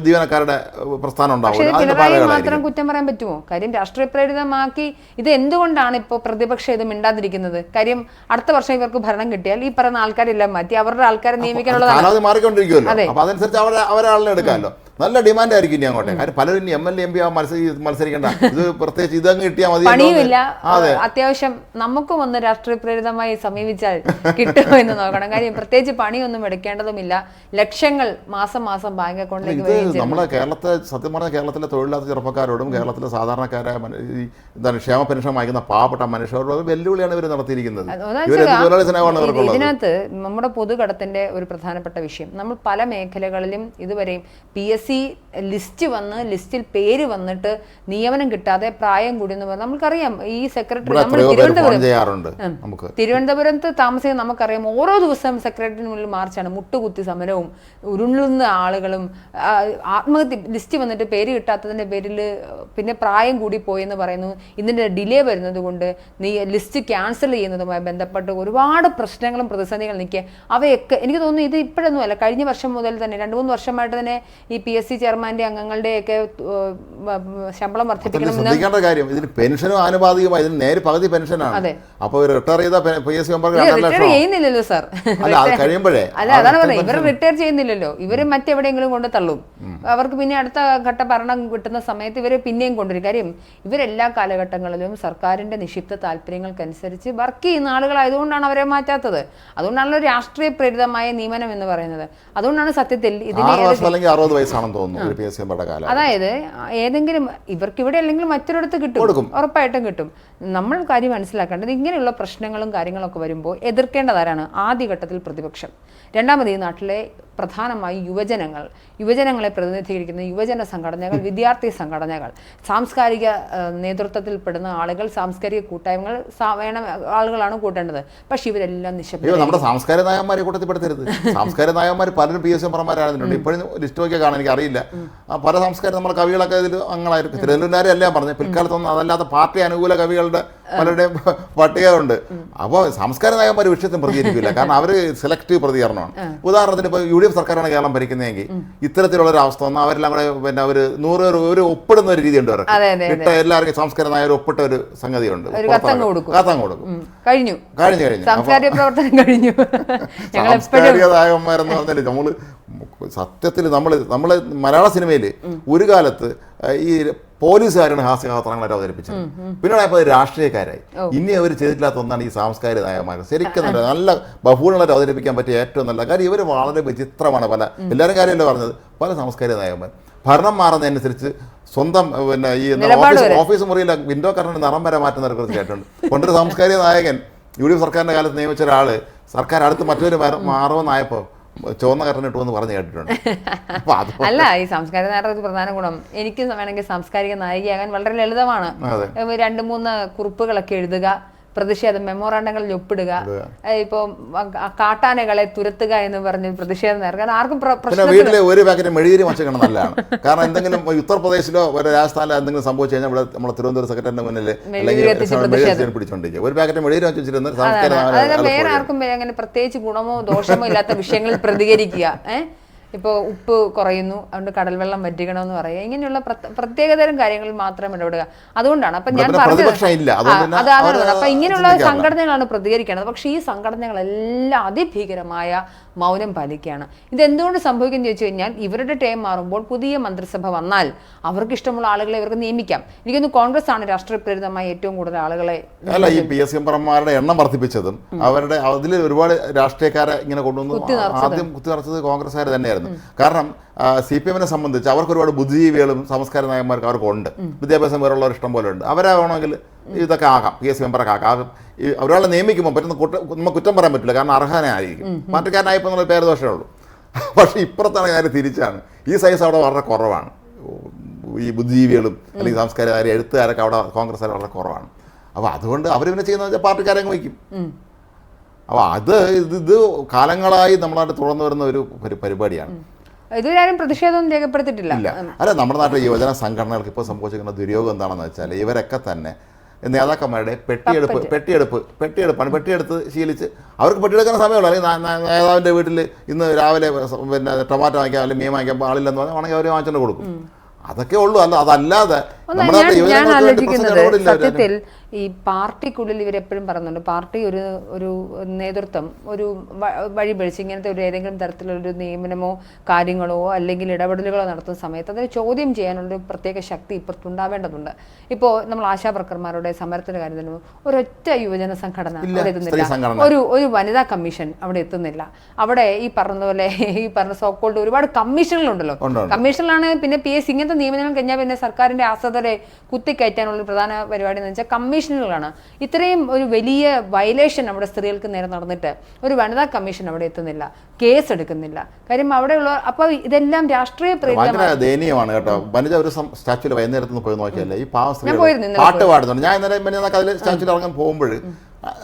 Speaker 1: ജീവനക്കാരുടെ പ്രസ്ഥാനം ഭാഗങ്ങളായിരിക്കും
Speaker 2: മാത്രം കുറ്റം പറയാൻ പറ്റുമോ? കാര്യം രാഷ്ട്രീയ പ്രേരിതമാക്കി ഇത് എന്തുകൊണ്ടാണ് ഇപ്പോൾ പ്രതിപക്ഷം ഇത് മിണ്ടാതിരിക്കുന്നത്? കാര്യം അടുത്ത വർഷം ഇവർക്ക് ഭരണം കിട്ടിയാൽ ഈ പറയുന്ന ആൾക്കാരെല്ലാം മാറ്റി അവരുടെ ആൾക്കാരെ നിയമിക്കാനുള്ളതാണ്.
Speaker 1: അതനുസരിച്ച് അവരെ അവരാളിനെ എടുക്കാമല്ലോ. നല്ല ഡിമാൻഡ് ആയിരിക്കും ഇനി അങ്ങോട്ടെ കാര്യം പലരും ഇനി എം എൽ എം പി മത്സരി മത്സരിക്കേണ്ട. ഇത് പ്രത്യേകിച്ച് ഇതങ്ങ് കിട്ടിയാൽ മതി
Speaker 2: പണിയുമില്ല.
Speaker 1: അതെ.
Speaker 2: അത്യാവശ്യം നമുക്കും ഒന്ന് രാഷ്ട്രീയ പ്രേരിതമായി സമീപിച്ചാൽ കിട്ടുമോ എന്ന് നോക്കണം. കാര്യം പ്രത്യേകിച്ച് പണിയൊന്നും എടുക്കേണ്ടതുമില്ല. ലക്ഷങ്ങൾ മാസം മാസം ബാങ്ക് അക്കൗണ്ടിലേക്ക്
Speaker 1: ഇത് നമ്മളെ കേരളത്തെ സത്യം പറഞ്ഞാൽ കേരളത്തിലെ തൊഴിലില്ലാത്ത ചെറുപ്പക്കാരോടും കേരളത്തിലെ സാധാരണക്കാരായ എന്താണ് ക്ഷേമ പെൻഷൻ വാങ്ങിക്കുന്ന പാവപ്പെട്ട മനുഷ്യരോടും വെല്ലുവിളിയാണ് ഇവർ നടത്തിയിരിക്കുന്നത്.
Speaker 2: ഇതിനകത്ത് നമ്മുടെ പൊതുകടത്തിന്റെ ഒരു പ്രധാനപ്പെട്ട വിഷയം. നമ്മൾ പല മേഖലകളിലും ഇതുവരെയും പി എസ് സി ലിസ്റ്റ് വന്ന് ലിസ്റ്റിൽ പേര് വന്നിട്ട് നിയമനം കിട്ടാതെ പ്രായം കൂടി എന്ന് പറഞ്ഞാൽ നമുക്കറിയാം ഈ സെക്രട്ടറി നമ്മൾ തിരുവനന്തപുരം തിരുവനന്തപുരത്ത് താമസിക്കുന്ന നമുക്കറിയാം ഓരോ ദിവസം സെക്രട്ടറിന് മുന്നിൽ മാർച്ചാണ്. മുട്ടുകുത്തി സമരവും ഉരുളുന്ന ആളുകളും ആത്മഹത്യ ലിസ്റ്റ് വന്നിട്ട് പേര് കിട്ടാത്തതിന്റെ പേരിൽ പിന്നെ പ്രായം കൂടി പോയെന്ന് പറയുന്നു. ഇതിന്റെ ഡിലേ വരുന്നത് കൊണ്ട് നീ ലിസ്റ്റ് ക്യാൻസൽ ചെയ്യുന്നതുമായി ബന്ധപ്പെട്ട് ഒരുപാട് പ്രശ്നങ്ങളും പ്രതിസന്ധികളും നിൽക്കുക. അവയൊക്കെ എനിക്ക് തോന്നുന്നു ഇത് ഇപ്പോഴൊന്നും അല്ല. കഴിഞ്ഞ വർഷം മുതൽ തന്നെ രണ്ട് മൂന്ന് വർഷമായിട്ട് തന്നെ ഈ പി എസ് സി ചെയർമാന്റെ അംഗങ്ങളുടെയൊക്കെ ഒക്കെ ശമ്പളം
Speaker 1: ശ്രദ്ധിക്കേണ്ട കാര്യം ഇതിന് പെൻഷനും ആനുപാതികമായി ഇതിന് നേരെ പകുതി പെൻഷനാണ്.
Speaker 2: അപ്പൊ
Speaker 1: അപ്പോൾ റിട്ടയർ ചെയ്ത പി എസ് സി
Speaker 2: ചെയ്യുന്നില്ലല്ലോ സാർ.
Speaker 1: അല്ല അത് കഴിയുമ്പോഴേ.
Speaker 2: അല്ല അതാണ് പറഞ്ഞത്. ഇവർ റിട്ടയർ ചെയ്യുന്നില്ലല്ലോ. ഇവർ മറ്റെവിടെയെങ്കിലും കൊണ്ട് തള്ളും. അവർക്ക് പിന്നെ അടുത്ത ഘട്ട ഭരണം കിട്ടുന്ന സമയത്ത് ഇവരെ പിന്നെയും കൊണ്ടുവരും. കാര്യം ഇവരെല്ലാ കാലഘട്ടങ്ങളിലും സർക്കാരിന്റെ നിക്ഷിപ്ത താല്പര്യങ്ങൾക്കനുസരിച്ച് വർക്ക് ചെയ്യുന്ന ആളുകളായതുകൊണ്ടാണ് അവരെ മാറ്റാത്തത്. അതുകൊണ്ടാണല്ലോ രാഷ്ട്രീയ പ്രേരിതമായ നിയമനം എന്ന് പറയുന്നത്. അതുകൊണ്ടാണ് സത്യത്തിൽ ഇതിന്
Speaker 1: അറുപത് വർഷം വയസ്സാണെന്ന് തോന്നുന്നു പി എസ് സി കാലം
Speaker 2: അതായത് ഏതെങ്കിലും ഇവർക്ക് ഇവിടെ അല്ലെങ്കിൽ മറ്റൊരിടത്ത് കിട്ടും. ഉറപ്പായിട്ടും കിട്ടും. നമ്മൾ കാര്യം മനസ്സിലാക്കേണ്ടത് ഇങ്ങനെയുള്ള പ്രശ്നങ്ങളും കാര്യങ്ങളൊക്കെ വരുമ്പോൾ എതിർക്കേണ്ടതാരാണ് ആദ്യഘട്ടത്തിൽ പ്രതിപക്ഷം. രണ്ടാമത് ഈ നാട്ടിലെ പ്രധാനമായി യുവജനങ്ങൾ യുവജനങ്ങളെ പ്രതിനിധീകരിക്കുന്ന യുവജന സംഘടനകൾ വിദ്യാർത്ഥി സംഘടനകൾ. സാംസ്കാരിക നേതൃത്വത്തിൽ പെടുന്ന ആളുകൾ സാംസ്കാരിക കൂട്ടായ്മകൾ വേണം ആളുകളാണ് കൂട്ടേണ്ടത്. പക്ഷെ ഇവരെല്ലാം നിശബ്ദം
Speaker 1: നമ്മുടെ സാംസ്കാരിക നായകന്മാരെ കൂട്ടത്തിൽപ്പെടുത്തരുത് സാംസ്കാരിക നായകന്മാർ പലരും പി. എസ്. എം. പറമാരാകുന്നുണ്ട് ഇപ്പോഴും ലിസ്റ്റ് നോക്കിയാൽ കാണാൻ എനിക്ക് അറിയില്ല പല സംസ്കാരം നമ്മുടെ കവികളൊക്കെ ഇതിൽ അങ്ങനായിരിക്കും തിരുവനന്തപുരക്കാരെ എല്ലാം പറഞ്ഞു? പിൽക്കാലത്തൊന്നും അതല്ലാത്ത പാർട്ടി അനുകൂല കവികളുടെ പലരുടെയും പട്ടിക ഉണ്ട് അപ്പോൾ സാംസ്കാരിക നായകന്മാർ വിഷയത്തിൽ പ്രതികരിക്കില്ല. കാരണം അവർ സെലക്റ്റീവ് പ്രതികരണമാണ്. ഉദാഹരണത്തിന് ഇപ്പോൾ യു ഡി എഫ് സർക്കാരാണ് കേരളം ഭരിക്കുന്നതെങ്കിൽ ഇത്തരത്തിലുള്ള ഒരു അവസ്ഥ വന്നാൽ അവരെല്ലാം കൂടെ പിന്നെ അവർ നൂറ് ഒരു ഒപ്പിടുന്ന ഒരു രീതി
Speaker 2: അതെ,
Speaker 1: ഇട്ട എല്ലാവർക്കും സംസ്കാരം നായ ഒപ്പിട്ട ഒരു സംഗതിയുണ്ട്.
Speaker 2: ഒരു കത്തങ്ങ് കൊടുക്കും. കഴിഞ്ഞു.
Speaker 1: കഴിഞ്ഞു കഴിഞ്ഞു.
Speaker 2: സാംസ്കാരിക പ്രവർത്തനം കഴിഞ്ഞു. [LAUGHS]
Speaker 1: സാംസ്കാരിക നായകന്മാരെന്ന് പറഞ്ഞാൽ നമ്മൾ സത്യത്തിൽ നമ്മൾ നമ്മൾ മലയാള സിനിമയിൽ ഒരു കാലത്ത് ഈ പോലീസുകാരാണ് ഹാസ്യകഥാപാത്രങ്ങളായിട്ട് അവതരിപ്പിച്ചത്. പിന്നീട് അപ്പോൾ രാഷ്ട്രീയക്കാരായി. ഇനി അവർ ചെയ്തിട്ടില്ലാത്ത ഒന്നാണ് ഈ സാംസ്കാരിക നായകന്മാർ. ശരിക്കും നല്ല നല്ല ബഹുളായിട്ട് അവതരിപ്പിക്കാൻ പറ്റിയ ഏറ്റവും നല്ല കാര്യം ഇവർ വളരെ വിചിത്രമാണ് പല എല്ലാവരും കാര്യമല്ല പറഞ്ഞത്? പല സാംസ്കാരിക നായകന്മാർ. ഭരണം മാറുന്നതനുസരിച്ച് സ്വന്തം പിന്നെ ഈ ഓഫീസ്. ഓഫീസ് മുറിയിലെ വിൻഡോ കറണ്ട് നിറം വരെ മാറ്റുന്ന ഒരു കേട്ടിട്ടുണ്ട്. പണ്ടൊരു സാംസ്കാരിക നായകൻ യു ഡി എഫ് സർക്കാരിന്റെ കാലത്ത് നിയമിച്ച ഒരാൾ സർക്കാർ അടുത്ത് മറ്റൊരു മാറ- മാറുമെന്നായപ്പോ ചുവന്ന കർട്ടൻ ഇട്ടു എന്ന് പറഞ്ഞ് കേട്ടിട്ടുണ്ട്. [LAUGHS]
Speaker 2: അല്ല ഈ സാംസ്കാരിക നായരുടെ ഒരു പ്രധാന ഗുണം എനിക്ക് വേണമെങ്കിൽ സാംസ്കാരിക നായികയാകാൻ വളരെ ലളിതമാണ്. രണ്ട് മൂന്ന് കുറിപ്പുകളൊക്കെ എഴുതുക. പ്രതിഷേധം മെമ്മോറാണ്ടങ്ങളിൽ ഒപ്പിടുക ഏഹ് ഇപ്പൊ ആ കാട്ടാനകളെ തുരത്തുക എന്ന് പറഞ്ഞ് പ്രതിഷേധം നേർക്കാൻ ആർക്കും
Speaker 1: വീട്ടിലെ ഒരു പാക്കറ്റ് മെഴുകിരി വച്ചേക്കണം നല്ലതാണ്. കാരണം എന്തെങ്കിലും ഉത്തർപ്രദേശിലോ ഒരു രാജസ്ഥാനിലോ എന്തെങ്കിലും സംഭവിച്ചു കഴിഞ്ഞാൽ ഇവിടെ നമ്മുടെ തിരുവനന്തപുരം സെക്രട്ടറിന്റെ മുന്നിൽ
Speaker 2: അല്ലെങ്കിൽ.
Speaker 1: പിടിച്ചോണ്ടിരിക്കുക ഒരു പാക്കറ്റ് മെഴുകിരി വെച്ചിരുന്ന
Speaker 2: അതായത് വേറെ ആർക്കും അങ്ങനെ പ്രത്യേകിച്ച് ഗുണമോ ദോഷമോ ഇല്ലാത്ത വിഷയങ്ങളിൽ പ്രതികരിക്കുക. ഏഹ് ഇപ്പോൾ ഉപ്പ് കുറയുന്നു അതുകൊണ്ട് കടൽ വെള്ളം വറ്റിക്കണമെന്ന് പറയുക. ഇങ്ങനെയുള്ള പ്രത്യേകതരം കാര്യങ്ങളിൽ മാത്രം ഇടപെടുക. അതുകൊണ്ടാണ്. അപ്പൊ ഞാൻ പറഞ്ഞത്
Speaker 1: അത്
Speaker 2: അതാണ് അപ്പം ഇങ്ങനെയുള്ള. സംഘടനകളാണ് പ്രതികരിക്കേണ്ടത് പക്ഷേ ഈ സംഘടനകളെല്ലാം അതിഭീകരമായ മൗനം പാലിക്കുകയാണ്. ഇതെന്തുകൊണ്ട് സംഭവിക്കുന്നത് ചോദിച്ചു കഴിഞ്ഞാൽ ഇവരുടെ ടൈം മാറുമ്പോൾ പുതിയ മന്ത്രിസഭ വന്നാൽ അവർക്ക് ഇഷ്ടമുള്ള ആളുകളെ ഇവർക്ക് നിയമിക്കാം. എനിക്കൊന്ന് കോൺഗ്രസ് ആണ് രാഷ്ട്രീയ പ്രേരിതമായ ഏറ്റവും കൂടുതൽ ആളുകളെ
Speaker 1: അല്ല ഈ പി എസ് മെമ്പർമാരുടെ എണ്ണം വർദ്ധിപ്പിച്ചതും അവരുടെ അതിൽ ഒരുപാട് രാഷ്ട്രീയക്കാരെ ഇങ്ങനെ കൊണ്ടുവന്നു. ആദ്യം കുത്തി നിറച്ചത് കോൺഗ്രസ്സുകാർ തന്നെയായിരുന്നു. കാരണം സി പി എമ്മിനെ സംബന്ധിച്ച് അവർക്ക് ഒരുപാട് ബുദ്ധിജീവികളും സംസ്കാര നായകന്മാർക്ക് അവർക്ക് ഉണ്ട്. വിദ്യാഭ്യാസം വേറുള്ളവർ ഇഷ്ടം പോലെ ഉണ്ട്. അവരെ വേണമെങ്കിൽ ഇതൊക്കെ ആകാം. പി. എസ്. മെമ്പറൊക്കെ ആകാം. ഒരാളെ നിയമിക്കുമ്പോൾ പറ്റുന്ന കുറ്റ നമുക്ക് കുറ്റം പറയാൻ പറ്റില്ല. കാരണം അർഹനായിരിക്കും മാറ്റക്കാരനായപ്പോൾ എന്നുള്ള പേര് ദോഷമേ ഉള്ളൂ. പക്ഷേ ഇപ്പുറത്താണ് കാര്യം തിരിച്ചാണ്. ഈ സൈസ് അവിടെ വളരെ കുറവാണ്. ഈ ബുദ്ധിജീവികളും അല്ലെങ്കിൽ സാംസ്കാരിക എഴുത്തുകാരൊക്കെ അവിടെ കോൺഗ്രസ്സുകാർ വളരെ കുറവാണ്. അപ്പോൾ അതുകൊണ്ട് അവർ പിന്നെ ചെയ്യുന്നത് വെച്ചാൽ പാർട്ടിക്കാരെ വയ്ക്കും. അപ്പോൾ അത് ഇത് ഇത് കാലങ്ങളായി നമ്മളായിട്ട് തുറന്നു വരുന്ന ഒരു പരി- പരിപാടിയാണ്.
Speaker 2: ഇതുവരെ ആരും പ്രതിഷേധമൊന്നും രേഖപ്പെടുത്തിയിട്ടില്ല.
Speaker 1: അല്ല നമ്മുടെ നാട്ടിലെ യുവജന സംഘടനകൾക്ക് ഇപ്പോൾ സംഭവിച്ചിരിക്കുന്ന ദുര്യോഗം എന്താണെന്ന് വെച്ചാൽ ഇവരൊക്കെ തന്നെ നേതാക്കന്മാരുടെ പെട്ടിയെടുപ്പ് പെട്ടിയെടുപ്പ് പെട്ടിയെടുപ്പാണ്. പെട്ടിയെടുത്ത് ശീലിച്ച് അവർക്ക് പെട്ടിയെടുക്കുന്ന സമയമുള്ള. അല്ലെങ്കിൽ നേതാവിന്റെ വീട്ടിൽ ഇന്ന് രാവിലെ പിന്നെ ടൊമാറ്റോ വാങ്ങിക്കാം അല്ലെങ്കിൽ മീൻ വാങ്ങിക്കാൻ ആളില്ലെന്ന് പറഞ്ഞാൽ ആണെങ്കിൽ അവർ വാങ്ങിച്ചുകൊണ്ട് കൊടുക്കും. അതൊക്കെ ഉള്ളൂ. അല്ല അതല്ലാതെ നമ്മുടെ യുവജനങ്ങൾക്ക്
Speaker 2: സത്യത്തിൽ ഈ പാർട്ടിക്കുള്ളിൽ ഇവരെപ്പോഴും പറയുന്നുണ്ട്. പാർട്ടി ഒരു ഒരു നേതൃത്വം ഒരു വ- വഴി പിടിച്ച് ഇങ്ങനത്തെ ഒരു ഏതെങ്കിലും തരത്തിലൊരു നിയമനമോ കാര്യങ്ങളോ അല്ലെങ്കിൽ ഇടപെടലുകളോ നടത്തുന്ന സമയത്ത് അതിനെ ചോദ്യം ചെയ്യാനുള്ളൊരു പ്രത്യേക ശക്തി ഇപ്പുറത്തുണ്ടാവേണ്ടതുണ്ട് ഇപ്പോൾ നമ്മൾ ആശാവർക്കർമാരുടെ സമരത്തിന്റെ കാര്യത്തിൽ ഒരൊറ്റ യുവജന സംഘടന അവിടെ എത്തുന്നില്ല. ഒരു ഒരു വനിതാ കമ്മീഷൻ അവിടെ എത്തുന്നില്ല. അവിടെ ഈ പറഞ്ഞ പോലെ ഈ പറഞ്ഞ സോക്കോൾഡ് ഒരുപാട് കമ്മീഷനുകളുണ്ടല്ലോ. കമ്മീഷനിലാണ് പിന്നെ പി എസ് ഇങ്ങനത്തെ നിയമനങ്ങൾ കഴിഞ്ഞാൽ പിന്നെ സർക്കാരിന്റെ ആസതരെ കുത്തിക്കയറ്റാനുള്ള പ്രധാന പരിപാടി എന്ന് വെച്ചാൽ കമ്മീഷനുകളാണ്. ഇത്രയും ഒരു വലിയ വയലേഷൻ നമ്മുടെ സ്ത്രീകൾക്ക് നേരെ നടന്നിട്ട് ഒരു വനിതാ കമ്മീഷൻ അവിടെ എത്തുന്നില്ല കേസ് എടുക്കുന്നില്ല. കാര്യം അവിടെയുള്ള അപ്പോൾ ഇതെല്ലാം രാഷ്ട്രീയ
Speaker 1: ദയനീയമാണ് കേട്ടോ. വനിത ഒരു സ്റ്റാച്യൂൽ വൈകുന്നേരത്ത് പോയി നോക്കിയല്ലേ ഈ പാവ
Speaker 2: സ്ത്രീ
Speaker 1: പാട്ട് പാടുന്നുണ്ട്. ഞാൻ ഇന്നലെ അതിൽ സ്റ്റാച്യൂൽ ഇറങ്ങാൻ പോകുമ്പോൾ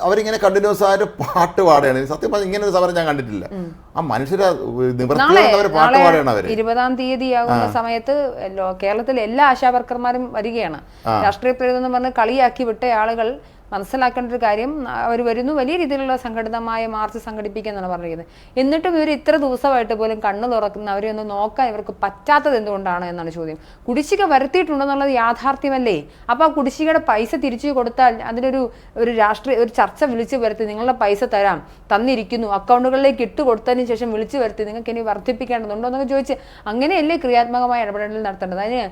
Speaker 1: അവരിങ്ങനെ കണ്ടിന്യൂസ് ആയിട്ട് പാട്ട് പാടുകയാണ്. സത്യം പറഞ്ഞാൽ ഇങ്ങനെ ഒരു സമരം ഞാൻ കണ്ടിട്ടില്ല. ആ മനുഷ്യരെ നിവർത്തി അവർ പാട്ട് പാടുകയാണ് അവർ.
Speaker 2: ഇരുപതാം തീയതി ആകുന്ന സമയത്ത് കേരളത്തിലെ എല്ലാ ആശാവർക്കർമാരും വരികയാണ്. രാഷ്ട്രീയ പ്രേരിതം എന്ന് പറഞ്ഞ് കളിയാക്കി വിട്ട ആളുകൾ മനസ്സിലാക്കേണ്ട ഒരു കാര്യം അവർ വരുന്നു വലിയ രീതിയിലുള്ള സംഘടിതമായ മാർച്ച് സംഘടിപ്പിക്കുക എന്നാണ് പറഞ്ഞിരിക്കുന്നത്. എന്നിട്ടും ഇവർ ഇത്ര ദിവസമായിട്ട് പോലും കണ്ണു തുറക്കുന്ന അവരെ ഒന്ന് നോക്കാൻ ഇവർക്ക് പറ്റാത്തത് എന്തുകൊണ്ടാണ് എന്നാണ് ചോദ്യം. കുടിശ്ശിക വരുത്തിയിട്ടുണ്ടെന്നുള്ളത് യാഥാർത്ഥ്യമല്ലേ? അപ്പോൾ ആ കുടിശ്ശികയുടെ പൈസ തിരിച്ചു കൊടുത്താൽ അതിനൊരു ഒരു രാഷ്ട്രീയ ഒരു ചർച്ച വിളിച്ചു വരുത്തി നിങ്ങളുടെ പൈസ തരാം തന്നിരിക്കുന്നു അക്കൗണ്ടുകളിലേക്ക് ഇട്ട് കൊടുത്തതിന് ശേഷം വിളിച്ചു വരുത്തി നിങ്ങൾക്ക് ഇനി വർദ്ധിപ്പിക്കേണ്ടതുണ്ടോ എന്നൊക്കെ ചോദിച്ച് അങ്ങനെയല്ലേ ക്രിയാത്മകമായ ഇടപെടൽ നടത്തേണ്ടത്? അതിന്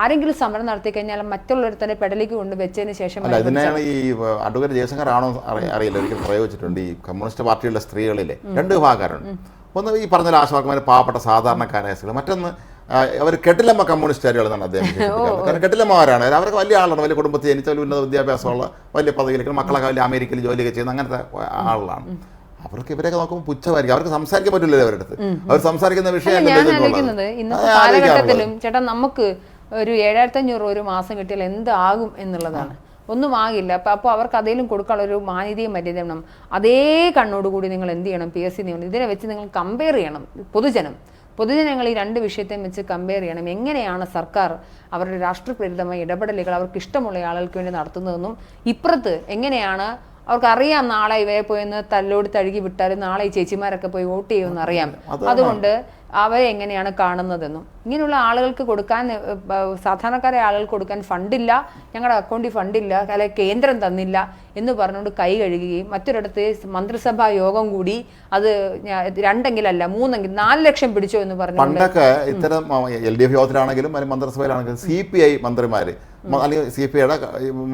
Speaker 2: ആരെങ്കിലും സമരം നടത്തി കഴിഞ്ഞാൽ മറ്റുള്ളവർ തന്നെ പെടലേക്ക് കൊണ്ട് വെച്ചതിന് ശേഷം
Speaker 1: ഈ അഡ്വക്കേറ്റ് ജയശങ്കർ ആണോ അറി- അറിയില്ല. ഒരിക്കൽ പ്രയോഗിച്ചിട്ടുണ്ട് ഈ കമ്മ്യൂണിസ്റ്റ് പാർട്ടിയുള്ള സ്ത്രീകളിലെ രണ്ട് വിഭാഗക്കാരുണ്ട്. ഒന്ന് ഈ പറഞ്ഞ ആശാവർക്കന്മാർ പാവപ്പെട്ട സാധാരണക്കാരായ സ്ത്രീകൾ. മറ്റൊന്ന് അവർ കെട്ടിലമ്മ കമ്മ്യൂണിസ്റ്റുകാരികൾ എന്നാണ് അദ്ദേഹം. കാരണം കെട്ടിലമ്മമാരാണ്. അവർക്ക് വലിയ ആളാണ്. വലിയ കുടുംബത്തിൽ ജനിച്ച വലിയ ഉന്നത വിദ്യാഭ്യാസമുള്ള വലിയ പദവിയിലേക്ക് മക്കളൊക്കെ വലിയ അമേരിക്കയിൽ ജോലിയൊക്കെ ചെയ്യുന്ന അങ്ങനത്തെ ആളുകളാണ്. അവർക്ക് ഇവരൊക്കെ നോക്കുമ്പോൾ പുച്ഛമായിരിക്കും. അവർക്ക് സംസാരിക്കാൻ പറ്റില്ല അവരുടെ അടുത്ത്. അവർ സംസാരിക്കുന്ന വിഷയം
Speaker 2: ചേട്ടാ നമുക്ക് ഒരു ഏഴായിരത്തി അഞ്ഞൂറ് ഒരു മാസം കിട്ടിയാൽ എന്താകും എന്നുള്ളതാണ്. ഒന്നും ആകില്ല. അപ്പൊ അപ്പോൾ അവർക്ക് അതേലും കൊടുക്കാനുള്ള ഒരു മാന്യതയും മര്യാദയും അതേ കണ്ണോടുകൂടി നിങ്ങൾ എന്ത് ചെയ്യണം? പി എസ് സി നിയമനം ഇതിനെ വെച്ച് നിങ്ങൾ കമ്പയർ ചെയ്യണം. പൊതുജനം. പൊതുജനങ്ങൾ ഈ രണ്ട് വിഷയത്തെയും വെച്ച് കമ്പയർ ചെയ്യണം. എങ്ങനെയാണ് സർക്കാർ അവരുടെ രാഷ്ട്രപ്രേരിതമായ ഇടപെടലുകൾ അവർക്ക് ഇഷ്ടമുള്ള ആളുകൾക്ക് വേണ്ടി നടത്തുന്നതെന്നും ഇപ്പുറത്ത് എങ്ങനെയാണ് അവർക്ക് അറിയാം നാളെ ഇവരെ പോയി ഒന്ന് തല്ലോടി തഴുകി വിട്ടാലും നാളെ ഈ ചേച്ചിമാരൊക്കെ പോയി വോട്ട് ചെയ്യുമെന്ന് അറിയാം. അതുകൊണ്ട് അവരെ എങ്ങനെയാണ് കാണുന്നതെന്നും. ഇങ്ങനെയുള്ള ആളുകൾക്ക് കൊടുക്കാൻ സാധാരണക്കാരെ ആളുകൾക്ക് കൊടുക്കാൻ ഫണ്ടില്ല. ഞങ്ങളുടെ അക്കൗണ്ടിൽ ഫണ്ടില്ല. അല്ലെ കേന്ദ്രം തന്നില്ല എന്ന് പറഞ്ഞുകൊണ്ട് കൈ കഴുകുകയും മറ്റൊരിടത്ത് മന്ത്രിസഭാ യോഗം കൂടി അത് രണ്ടെങ്കിലല്ല മൂന്നെങ്കിൽ നാല് ലക്ഷം പിടിച്ചോ എന്ന് പറഞ്ഞു
Speaker 1: പണ്ടൊക്കെ ഇത്തരം എൽ ഡി എഫ് യോഗത്തിലാണെങ്കിലും മന്ത്രിസഭയിലാണെങ്കിലും സി പി ഐ മന്ത്രിമാര് അല്ലെങ്കിൽ സി പി ഐയുടെ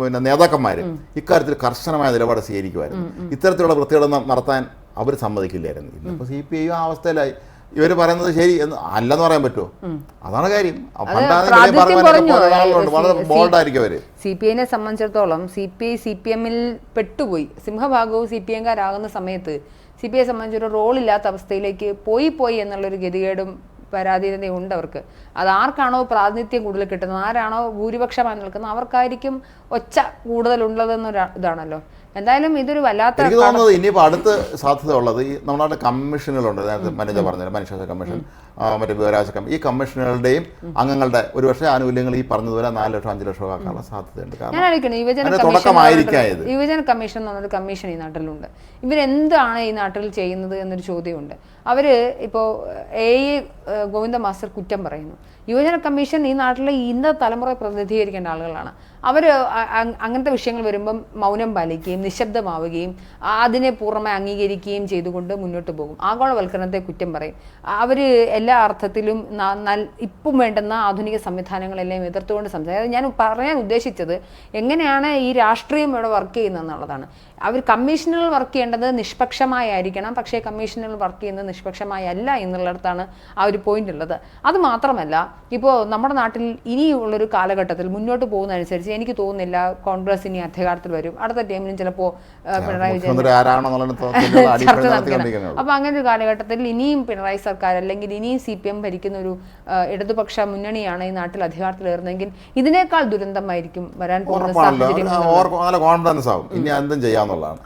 Speaker 1: പിന്നെ നേതാക്കന്മാർ ഇക്കാര്യത്തിൽ കർശനമായ നിലപാട് സ്വീകരിക്കുമായിരുന്നു. ഇത്തരത്തിലുള്ള വൃത്തികൾ നടത്താൻ അവർ സമ്മതിക്കില്ലായിരുന്നു. ഇന്നിപ്പോ സി പി ഐ ആ അവസ്ഥയിലായി. ഇവർ പറയുന്നത് ശരി എന്ന് അല്ലെന്ന് പറയാൻ പറ്റുമോ അതാണ് കാര്യം. വളരെ
Speaker 2: സി-
Speaker 1: ബോൾഡായിരിക്കും അവർ.
Speaker 2: സി പി ഐനെ സംബന്ധിച്ചിടത്തോളം C P I C P എമ്മിൽ പെട്ടുപോയി. സിംഹഭാഗവും സി പി എംകാരാകുന്ന സമയത്ത് സി പി ഐ സംബന്ധിച്ചൊരു റോളില്ലാത്ത അവസ്ഥയിലേക്ക് പോയി പോയി എന്നുള്ളൊരു ഗതികേടും പരാധീനതയും ഉണ്ട് അവർക്ക്. അത് ആർക്കാണോ പ്രാതിനിധ്യം കൂടുതൽ കിട്ടുന്നത് ആരാണോ ഭൂരിപക്ഷമായി നിൽക്കുന്നത് അവർക്കായിരിക്കും ഒച്ച കൂടുതലുള്ളതെന്നൊരു ഇതാണല്ലോ. എന്തായാലും ഇതൊരു വല്ലാത്ത
Speaker 1: എനിക്ക് തോന്നുന്നത് ഇനിയിപ്പോൾ അടുത്ത സാധ്യത ഉള്ളത് ഈ നമ്മുടെ കമ്മീഷനുകളുണ്ട്. നേരത്തെ മനേജർ പറഞ്ഞത് മനുഷ്യാവകാശ കമ്മീഷൻ മറ്റേ വിവരാവകാശ കമ്മീഷൻ ഈ കമ്മീഷനുകളുടെയും അംഗങ്ങളുടെ ഒരു പക്ഷേ ആനുകൂല്യങ്ങൾ ഈ പറഞ്ഞതുപോലെ നാല് ലക്ഷം അഞ്ച് ലക്ഷം ആക്കാനുള്ള സാധ്യതയുണ്ട്. കാരണം
Speaker 2: ഞാൻ ആലോചിക്കണം യുവജന കമ്മീഷൻ
Speaker 1: തുടക്കമായിരിക്കാം
Speaker 2: യുവജന കമ്മീഷൻ എന്ന് പറഞ്ഞൊരു കമ്മീഷൻ ഈ നാട്ടിലുണ്ട്. ഇവരെന്താണ് ഈ നാട്ടിൽ ചെയ്യുന്നത് എന്നൊരു ചോദ്യമുണ്ട്. അവർ ഇപ്പോൾ എ ഗോവിന്ദ മാസ്റ്റർ കുറ്റം പറയുന്നു. യുവജന കമ്മീഷൻ ഈ നാട്ടിലെ ഇന്ന തലമുറ പ്രതിനിധീകരിക്കേണ്ട ആളുകളാണ്. അവർ അങ്ങനത്തെ വിഷയങ്ങൾ വരുമ്പം മൗനം പാലിക്കുകയും നിശബ്ദമാവുകയും അതിനെ പൂർണമായി അംഗീകരിക്കുകയും ചെയ്തുകൊണ്ട് മുന്നോട്ട് പോകും. ആഗോളവൽക്കരണത്തെ കുറ്റം പറയും. അവർ എല്ലാ അർത്ഥത്തിലും ഇപ്പം വേണ്ടുന്ന ആധുനിക സംവിധാനങ്ങളെല്ലാം എതിർത്തുകൊണ്ട് സംസാരിക്കും. ഞാൻ പറയാൻ ഉദ്ദേശിച്ചത് എങ്ങനെയാണ് ഈ രാഷ്ട്രീയം ഇവിടെ വർക്ക് ചെയ്യുന്നത് എന്നുള്ളതാണ് അവർ കമ്മീഷനുകൾ വർക്ക് ചെയ്യേണ്ടത് നിഷ്പക്ഷമായിരിക്കണം പക്ഷേ കമ്മീഷനുകൾ വർക്ക് ചെയ്യുന്നത് നിഷ്പക്ഷമായി അല്ല എന്നുള്ളിടത്താണ് ആ ഒരു പോയിന്റ് ഉള്ളത്. അത് മാത്രമല്ല ഇപ്പോൾ നമ്മുടെ നാട്ടിൽ ഇനിയുള്ളൊരു കാലഘട്ടത്തിൽ മുന്നോട്ട് പോകുന്നതനുസരിച്ച് എനിക്ക് തോന്നുന്നില്ല കോൺഗ്രസ് ഇനി അധികാരത്തിൽ വരും. അടുത്ത ടൈമിലും ചിലപ്പോൾ പിണറായി വിജയൻ [LAUGHS] ചർച്ച
Speaker 1: അടിപ്പണി
Speaker 2: അപ്പോൾ അങ്ങനെ ഒരു കാലഘട്ടത്തിൽ ഇനിയും പിണറായി സർക്കാർ അല്ലെങ്കിൽ ഇനിയും സി പി എം ഭരിക്കുന്ന ഒരു ഇടതുപക്ഷ മുന്നണിയാണ് ഈ നാട്ടിൽ അധികാരത്തിൽ വരുന്നതെങ്കിൽ ഇതിനേക്കാൾ ദുരന്തമായിരിക്കും വരാൻ പോകുന്ന സാഹചര്യം
Speaker 1: കോൺഫിഡൻസ് ആവും. ഇനി എന്തും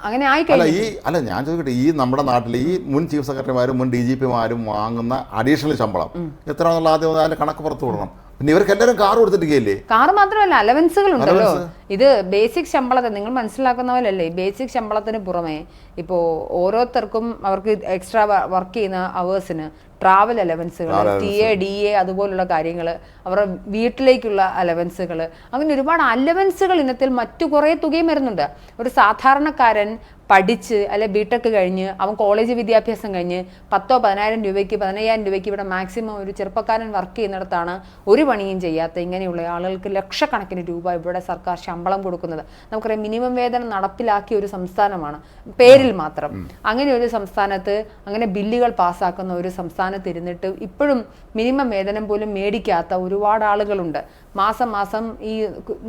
Speaker 2: അങ്ങനെ
Speaker 1: അല്ല ഈ അല്ല ഞാൻ ചോദിക്കട്ടെ ഈ നമ്മുടെ നാട്ടിൽ ഈ മുൻ ചീഫ് സെക്രട്ടറിമാരും മുൻ ഡി ജി പിമാരും വാങ്ങുന്ന അഡീഷണൽ ശമ്പളം എത്രയാണെന്നുള്ള ആദ്യം അതിന്റെ കണക്ക് പുറത്തു വിടണം. പിന്നെ ഇവർക്ക് എല്ലാവരും കാർ കൊടുത്തിട്ടില്ലേ
Speaker 2: കാർ മാത്രമല്ല അലവൻസുകൾ ഉണ്ടല്ലോ. ഇത് ബേസിക് ശമ്പളത്തെ നിങ്ങൾ മനസ്സിലാക്കുന്ന പോലല്ലേ ബേസിക് ശമ്പളത്തിന് പുറമെ ഇപ്പോൾ ഓരോരുത്തർക്കും അവർക്ക് എക്സ്ട്രാ വർക്ക് ചെയ്യുന്ന അവേഴ്സിന് ട്രാവൽ അലവൻസുകൾ ടി എ ഡി എ അതുപോലുള്ള കാര്യങ്ങൾ അവരുടെ വീട്ടിലേക്കുള്ള അലവൻസുകൾ അങ്ങനെ ഒരുപാട് അലവൻസുകൾ ഇനത്തിൽ മറ്റു കുറേ തുകയും വരുന്നുണ്ട്. ഒരു സാധാരണക്കാരൻ പഠിച്ച് അല്ലെ ബിടെക് കഴിഞ്ഞ് അവൻ കോളേജ് വിദ്യാഭ്യാസം കഴിഞ്ഞ് പത്തോ പതിനായിരം രൂപയ്ക്ക് പതിനയ്യായിരം രൂപയ്ക്ക് ഇവിടെ മാക്സിമം ഒരു ചെറുപ്പക്കാരൻ വർക്ക് ചെയ്യുന്നിടത്താണ് ഒരു പണിയും ചെയ്യാത്ത ഇങ്ങനെയുള്ള ആളുകൾക്ക് ലക്ഷക്കണക്കിന് രൂപ ഇവിടെ സർക്കാർ ശമ്പളം കൊടുക്കുന്നത്. നമുക്കറിയാം മിനിമം വേതനം നടപ്പിലാക്കിയ ഒരു സംസ്ഥാനമാണ്. പേരിൽ മാത്രം. അങ്ങനെ ഒരു സംസ്ഥാനത്ത് അങ്ങനെ ബില്ലുകൾ പാസ്സാക്കുന്ന ഒരു സംസ്ഥാനത്ത് ഇരുന്നിട്ട് ഇപ്പോഴും മിനിമം വേതനം പോലും മേടിക്കാത്ത ഒരുപാട് ആളുകളുണ്ട്. മാസം മാസം ഈ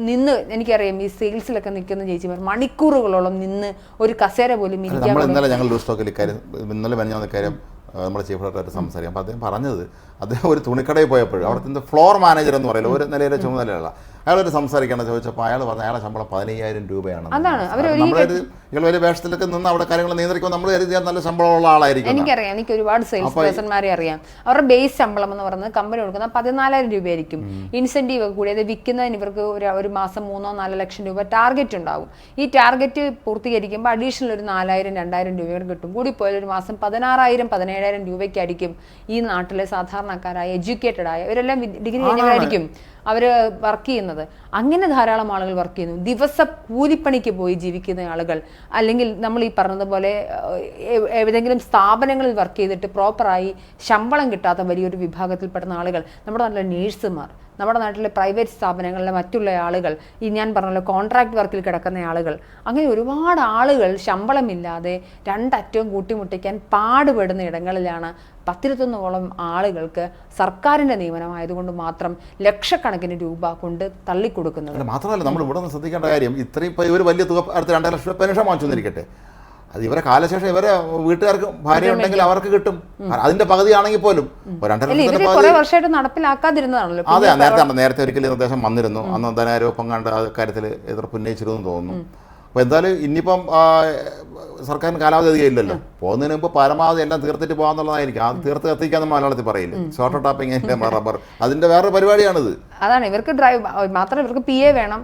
Speaker 2: നിന്ന് എനിക്കറിയാം ഈ സെയിൽസിലൊക്കെ നിൽക്കുന്ന ചേച്ചിമാർ മണിക്കൂറുകളോളം നിന്ന് ഒരു കസേര പോലും
Speaker 1: നമ്മൾ ഇന്നലെ ഞങ്ങൾ ലൂസ് ടോക്കിൽ ഇക്കാര്യം ഇന്നലെ മെനഞ്ഞാൽ ഇക്കാര്യം നമ്മുടെ ചീഫ് സെക്രട്ടറി സംസാരിക്കാം. അപ്പോൾ അദ്ദേഹം പറഞ്ഞത് അദ്ദേഹം ഒരു തുണിക്കടയിൽ പോയപ്പോഴും അവിടുത്തെ ഫ്ലോർ മാനേജർ എന്ന് പറയില്ല ഒരു നിലയിലെ ചുമതലയുള്ള അയാളൊരു സംസാരിക്കണം ചോദിച്ചപ്പോൾ അയാൾ പറഞ്ഞു അയാളെ ശമ്പളം പതിനയ്യായിരം രൂപയാണ്. നമ്മളൊരു ഇയാൾ വലിയ വേഷത്തിലൊക്കെ നിന്ന് അവിടെ കാര്യങ്ങൾ നിയന്ത്രിക്കുമ്പോൾ നമ്മൾ കരുതിയാൽ നല്ല ശമ്പളമുള്ള ആളായിരിക്കും.
Speaker 2: എനിക്കറിയാം എനിക്ക് ഒരുപാട് സെയിൽസ് പേഴ്സൺമാരെ അറിയാം. അവരുടെ ബേസ് ശമ്പളം എന്ന് പറയുന്നത് കമ്പനി കൊടുക്കുന്ന പതിനാലായിരം രൂപയായിരിക്കും. ഇൻസെന്റീവ് ഒക്കെ കൂടി അത് വിൽക്കുന്നതിന് ഇവർക്ക് ഒരു ഒരു മാസം മൂന്നോ നാലോ ലക്ഷം രൂപ ടാർഗറ്റ് ഉണ്ടാവും. ഈ ടാർഗറ്റ് പൂർത്തീകരിക്കുമ്പോൾ അഡീഷണൽ ഒരു നാലായിരം രണ്ടായിരം രൂപയോട് കിട്ടും. കൂടി പോയാൽ ഒരു മാസം പതിനാറായിരം പതിനേഴായിരം രൂപയ്ക്കായിരിക്കും ഈ നാട്ടിലെ സാധാരണക്കാരായ എഡ്യൂക്കേറ്റഡ് ആയ ഇവരെല്ലാം ഡിഗ്രി കഴിഞ്ഞവരായിരിക്കും. അവർ വർക്ക് ചെയ്യുന്നത്. അങ്ങനെ ധാരാളം ആളുകൾ വർക്ക് ചെയ്യുന്നു. ദിവസ കൂലിപ്പണിക്ക് പോയി ജീവിക്കുന്ന ആളുകൾ അല്ലെങ്കിൽ നമ്മൾ ഈ പറഞ്ഞതുപോലെ ഏതെങ്കിലും സ്ഥാപനങ്ങളിൽ വർക്ക് ചെയ്തിട്ട് പ്രോപ്പറായി ശമ്പളം കിട്ടാത്ത വലിയൊരു വിഭാഗത്തിൽപ്പെടുന്ന ആളുകൾ നമ്മുടെ നാട്ടിലെ നേഴ്സുമാർ നമ്മുടെ നാട്ടിലെ പ്രൈവറ്റ് സ്ഥാപനങ്ങളിലെ മറ്റുള്ള ആളുകൾ ഈ ഞാൻ പറഞ്ഞല്ലോ കോൺട്രാക്ട് വർക്കിൽ കിടക്കുന്ന ആളുകൾ അങ്ങനെ ഒരുപാട് ആളുകൾ ശമ്പളമില്ലാതെ രണ്ടറ്റവും കൂട്ടിമുട്ടിക്കാൻ പാടുപെടുന്ന ഇടങ്ങളിലാണ് പത്തിരുപത്തൊന്നോളം ആളുകൾക്ക് സർക്കാരിന്റെ നിയമനമായതുകൊണ്ട് മാത്രം ലക്ഷക്കണക്കിന് രൂപ കൊണ്ട് തള്ളിക്കൊടുക്കുന്നത്.
Speaker 1: മാത്രമല്ല നമ്മൾ ഇവിടെ നിന്ന് ശ്രദ്ധിക്കേണ്ട കാര്യം ഇത്രയും ഇപ്പോൾ ഇവർ വലിയ തുക അടുത്ത രണ്ടര ലക്ഷം രൂപ പെൻഷൻ വാങ്ങിച്ചു എന്നിരിക്കട്ടെ അത് ഇവരെ കാലശേഷം ഇവരെ വീട്ടുകാർക്ക് ഭാര്യ ഉണ്ടെങ്കിൽ അവർക്ക് കിട്ടും. അതിന്റെ പകുതിയാണെങ്കിൽ പോലും
Speaker 2: വർഷമായിട്ട് നടപ്പിലാക്കാതിരുന്നതാണല്ലോ.
Speaker 1: അതെ നേരത്തെ നേരത്തെ ഒരിക്കലും നിർദ്ദേശം വന്നിരുന്നു. അന്ന് ധനാരോപം കണ്ട് ആ കാര്യത്തിൽ എതിർപ്പ് ഉന്നയിച്ചിരുന്നു തോന്നുന്നു. അപ്പോൾ എന്തായാലും ഇനിയിപ്പം ആ, സർക്കാരിന് കാലാവധി അധികം ഇല്ലല്ലോ പോകുന്നതിന് മുമ്പ് പരമാവധി എല്ലാം തീർത്തിട്ട് പോകാന്നുള്ളതായിരിക്കും. അത് തീർത്ത് കത്തിക്കാന്ന് മലയാളത്തിൽ പറയില്ല? ഷോർട്ട് ടാപ്പിംഗ് റബ്ബർ അതിന്റെ വേറെ പരിപാടിയാണിത്.
Speaker 2: അതാണ് ഇവർക്ക് ഡ്രൈവ് മാത്രം ഇവർക്ക് പി എ വേണം.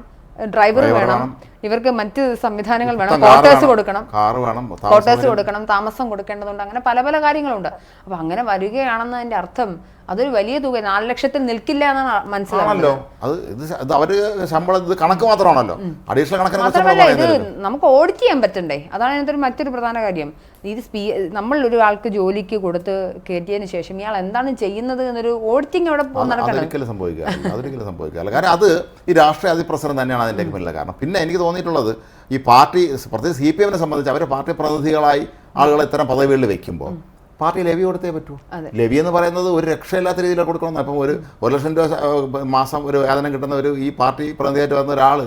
Speaker 2: ഡ്രൈവർ വേണം. ഇവർക്ക് മറ്റ് സംവിധാനങ്ങൾ വേണം. ക്വാർട്ടേഴ്സ് കൊടുക്കണം.
Speaker 1: കാർ വേണം.
Speaker 2: ക്വാർട്ടേഴ്സ് കൊടുക്കണം. താമസം കൊടുക്കേണ്ടതുണ്ട്. അങ്ങനെ പല പല കാര്യങ്ങളുണ്ട്. അപ്പൊ അങ്ങനെ വരികയാണെന്നതിന്റെ അർത്ഥം അതൊരു വലിയ തുക. നാല് ലക്ഷത്തിൽ നിൽക്കില്ല എന്നാണ് മനസ്സിലാവുന്നത്.
Speaker 1: അത് ഇത് അവർ ശമ്പളം ഇത് കണക്ക് മാത്രമാണല്ലോ. അഡീഷണൽ കണക്ക്
Speaker 2: മാത്രമല്ല ഇത് നമുക്ക് ഓഡിറ്റ് ചെയ്യാൻ പറ്റണ്ടേ? അതാണ് ഇതിനകത്തൊരു മറ്റൊരു പ്രധാന കാര്യം. ഇത് സ്പീ നമ്മൾ ഒരു ആൾക്ക് ജോലിക്ക് കൊടുത്ത് കയറ്റിയതിന് ശേഷം ഇയാൾ എന്താണ് ചെയ്യുന്നത് എന്നൊരു ഓഡിറ്റിംഗ് അവിടെ
Speaker 1: അതൊരിക്കലും സംഭവിക്കുക അതൊരിക്കലും സംഭവിക്കുക കാരണം അത് ഈ രാഷ്ട്രീയ അതിപ്രസരം തന്നെയാണ് അതിന്റെ പിന്നിലെ കാരണം. പിന്നെ എനിക്ക് തോന്നിയിട്ടുള്ളത് ഈ പാർട്ടി പ്രത്യേകിച്ച് സി പി എമ്മിനെ സംബന്ധിച്ച് അവർ പാർട്ടി പ്രതിനിധികളായി ആളുകളെ ഇത്തരം പദവികളിൽ വെക്കുമ്പോൾ പാർട്ടി ലെവി കൊടുത്തേ പറ്റൂ. ലെവി എന്ന് പറയുന്നത് ഒരു രക്ഷയില്ലാത്ത രീതിയിൽ കൊടുക്കണം അപ്പം ഒരു ഒരു ലക്ഷം രൂപ മാസം ഒരു വേതനം കിട്ടുന്ന ഒരു ഈ പാർട്ടി പ്രതിനിധിയായിട്ട് വന്ന ഒരാൾ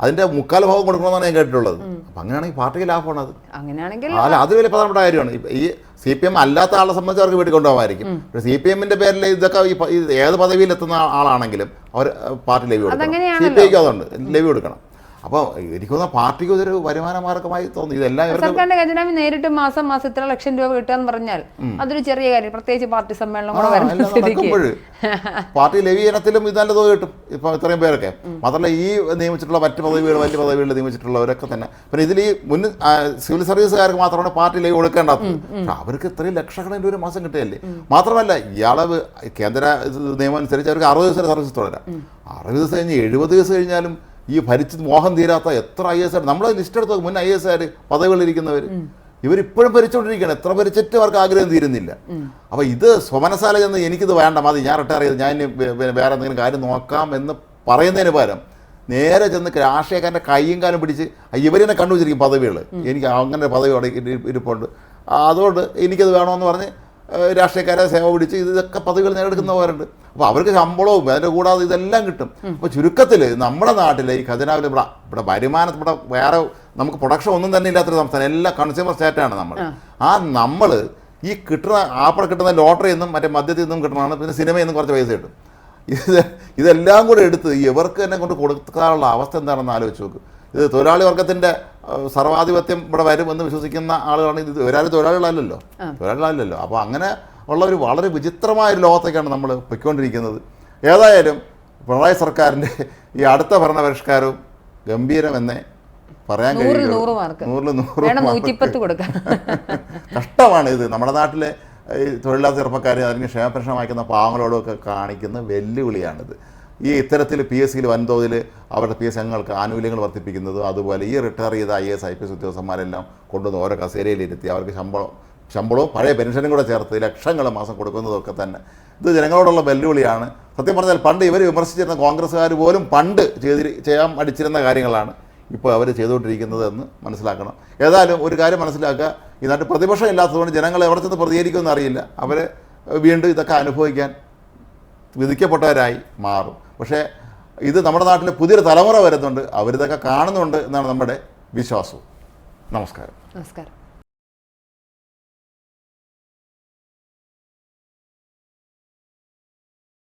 Speaker 1: അതിന്റെ മുക്കാൽ ഭാഗം കൊടുക്കണമെന്നാണ് ഞാൻ കേട്ടിട്ടുള്ളത്. അപ്പം അങ്ങനെയാണെങ്കിൽ പാർട്ടിക്ക് ലാഭമാണ് അത്.
Speaker 2: അങ്ങനെയാണെങ്കിൽ
Speaker 1: അല്ല അത് വലിയ പ്രധാനപ്പെട്ട കാര്യമാണ്. ഈ സി പി എം അല്ലാത്ത ആളെ സംബന്ധിച്ച് അവർക്ക് വീട്ടിൽ കൊണ്ടുപോകാമായിരിക്കും. പക്ഷേ സി പി എമ്മിന്റെ പേരിൽ ഇതൊക്കെ ഏത് പദവിയിൽ എത്തുന്ന ആളാണെങ്കിലും അവർ പാർട്ടി ലവി കൊടുക്കണം. സി. പി ഐക്ക് അതുണ്ട്. ലവി കൊടുക്കണം. അപ്പോൾ എനിക്കൊന്ന് പാർട്ടിക്ക് ഇതൊരു വരുമാന മാർഗമായി തോന്നി. ഇതെല്ലാം
Speaker 2: സർക്കാരിന്റെ ഖജനാവി നേരിട്ട് മാസം മാസം ഇത്ര ലക്ഷം രൂപ കിട്ടുക എന്ന് പറഞ്ഞാൽ അതൊരു ചെറിയ കാര്യം. പ്രത്യേകിച്ച് പാർട്ടി സമ്മേളനം കൂടെ വരുന്ന
Speaker 1: നടക്കുമ്പോൾ പാർട്ടി ലവീകരണത്തിലും ഇത് നല്ലത് കിട്ടും. ഇപ്പം ഇത്രയും പേരൊക്കെ. മാത്രമല്ല ഈ നിയമിച്ചിട്ടുള്ള മറ്റ് പദവികൾ വലിയ പദവികൾ നിയമിച്ചിട്ടുള്ളവരൊക്കെ തന്നെ. പിന്നെ ഇതിൽ ഈ മുൻ സിവിൽ സർവീസുകാർക്ക് മാത്രമാണ് പാർട്ടി ലൈവ് കൊടുക്കേണ്ടത്. പക്ഷെ അവർക്ക് ഇത്രയും ലക്ഷക്കണക്കിന് ഒരു മാസം കിട്ടുകയല്ലേ? മാത്രമല്ല ഇയാളവ് കേന്ദ്ര നിയമം അനുസരിച്ച് അവർക്ക് അറുപത് ദിവസം സർവീസ് തുടരാം. അറുപത് ദിവസം കഴിഞ്ഞ് എഴുപത് ദിവസം കഴിഞ്ഞാലും ഈ ഭരിച്ച് മോഹം തീരാത്ത എത്ര ഐ എസ് ആർ നമ്മളെ ലിസ്റ്റ് എടുത്ത്? നോക്ക്, മുൻ ഐ എസ് ആർ പദവികളിരിക്കുന്നവർ ഇവരിപ്പോഴും ഭരിച്ചുകൊണ്ടിരിക്കുകയാണ് എത്ര ഭരിച്ചിട്ട് അവർക്ക് ആഗ്രഹം തീരുന്നില്ല. അപ്പോൾ ഇത് സ്വമനസാല ചെന്ന് എനിക്കിത് വേണ്ട. മതി ഞാൻ റിട്ടയർ ചെയ്ത്. ഞാൻ വേറെ എന്തെങ്കിലും കാര്യം നോക്കാം എന്ന് പറയുന്നതിന് പകരം നേരെ ചെന്ന് രാഷ്ട്രീയക്കാരന്റെ കൈയും കാലും പിടിച്ച് ഇവരെന്നെ കണ്ടുവച്ചിരിക്കും പദവികൾ എനിക്ക് അങ്ങനെ പദവി അവിടെ ഇരി- ഇരിപ്പുണ്ട്. അതുകൊണ്ട് എനിക്കത് വേണമെന്ന് പറഞ്ഞ് രാഷ്ട്രീയക്കാരെ സേവ പിടിച്ച് ഇതൊക്കെ പദവികൾ നേടിയെടുക്കുന്നവരുണ്ട്. അപ്പോൾ അവർക്ക് ശമ്പളവും അതിന്റെ കൂടാതെ ഇതെല്ലാം കിട്ടും. അപ്പോൾ ചുരുക്കത്തിൽ നമ്മുടെ നാട്ടിലെ ഈ ഖജനാവിൽ ഇവിടെ ഇവിടെ വരുമാനം ഇവിടെ വേറെ നമുക്ക് പ്രൊഡക്ഷൻ ഒന്നും തന്നെ ഇല്ലാത്തൊരു സംസ്ഥാനം എല്ലാ കൺസ്യൂമർ സ്റ്റേറ്റാണ് നമ്മൾ ആ. നമ്മൾ ഈ കിട്ടുന്ന ആപ്പിടെ കിട്ടുന്ന ലോട്ടറി എന്നും മറ്റേ മദ്യത്തിൽ നിന്നും കിട്ടണമാണ് പിന്നെ സിനിമയിൽ നിന്നും കുറച്ച് പൈസ കിട്ടും. ഇത് ഇതെല്ലാം കൂടെ എടുത്ത് ഇവർക്ക് തന്നെ കൊണ്ട് കൊടുക്കാനുള്ള അവസ്ഥ എന്താണെന്ന് ആലോചിച്ച് നോക്ക്. ഇത് തൊഴിലാളി വർഗത്തിന്റെ സർവാധിപത്യം ഇവിടെ വരുമെന്ന് വിശ്വസിക്കുന്ന ആളുകളാണ് ഇത്. ഒരാൾ തൊഴിലാളികളല്ലല്ലോ. തൊഴിലാളികളല്ലല്ലോ. അപ്പോൾ അങ്ങനെ ഉള്ള ഒരു വളരെ വിചിത്രമായ ഒരു ലോകത്തേക്കാണ് നമ്മൾ പൊയ്ക്കൊണ്ടിരിക്കുന്നത്. ഏതായാലും പിണറായി സർക്കാരിന്റെ ഈ അടുത്ത ഭരണപരിഷ്കാരവും ഗംഭീരമെന്നേ പറയാൻ
Speaker 2: കഴിയും
Speaker 1: നൂറിൽ നൂറ്
Speaker 2: കൊടുക്കാൻ. [LAUGHS]
Speaker 1: കഷ്ടമാണ് ഇത്. നമ്മുടെ നാട്ടിലെ ഈ തൊഴിലാളി ചെറുപ്പക്കാരെ അല്ലെങ്കിൽ ക്ഷേമപെൻഷൻ വായിക്കുന്ന പാവങ്ങളോടൊക്കെ കാണിക്കുന്ന വെല്ലുവിളിയാണിത്. ഈ ഇത്തരത്തിൽ പി എസ് സിയിൽ വൻതോതിൽ അവരുടെ പി എസ് അംഗങ്ങൾക്ക് ആനുകൂല്യങ്ങൾ വർദ്ധിപ്പിക്കുന്നത് അതുപോലെ ഈ റിട്ടയർ ചെയ്ത I S I P S ഉദ്യോഗസ്ഥന്മാരെല്ലാം കൊണ്ടുവന്ന് ഓരോ കസേരയിലിരുത്തി അവർക്ക് ശമ്പളം ശമ്പളവും പഴയ പെൻഷനും കൂടെ ചേർത്ത് ലക്ഷങ്ങൾ മാസം കൊടുക്കുന്നതൊക്കെ തന്നെ. ഇത് ജനങ്ങളോടുള്ള വെല്ലുവിളിയാണ്. സത്യം പറഞ്ഞാൽ പണ്ട് ഇവർ വിമർശിച്ചിരുന്ന കോൺഗ്രസ്സുകാർ പോലും പണ്ട് ചെയ്തി ചെയ്യാൻ അടിച്ചിരുന്ന കാര്യങ്ങളാണ് ഇപ്പോൾ അവർ ചെയ്തുകൊണ്ടിരിക്കുന്നത് എന്ന് മനസ്സിലാക്കണം. ഏതായാലും ഒരു കാര്യം മനസ്സിലാക്കുക ഈ നാട്ടിൽ പ്രതിപക്ഷം ഇല്ലാത്തതുകൊണ്ട് ജനങ്ങൾ എവിടെ ചെന്ന് പ്രതികരിക്കുമെന്ന് അറിയില്ല. അവർ വീണ്ടും ഇതൊക്കെ അനുഭവിക്കാൻ വിധിക്കപ്പെട്ടവരായി മാറും. പക്ഷേ ഇത് നമ്മുടെ നാട്ടിൽ പുതിയൊരു തലമുറ വരുന്നുണ്ട്. അവരിതൊക്കെ കാണുന്നുണ്ട് എന്നാണ് നമ്മുടെ വിശ്വാസവും. നമസ്കാരം.
Speaker 2: നമസ്കാരം.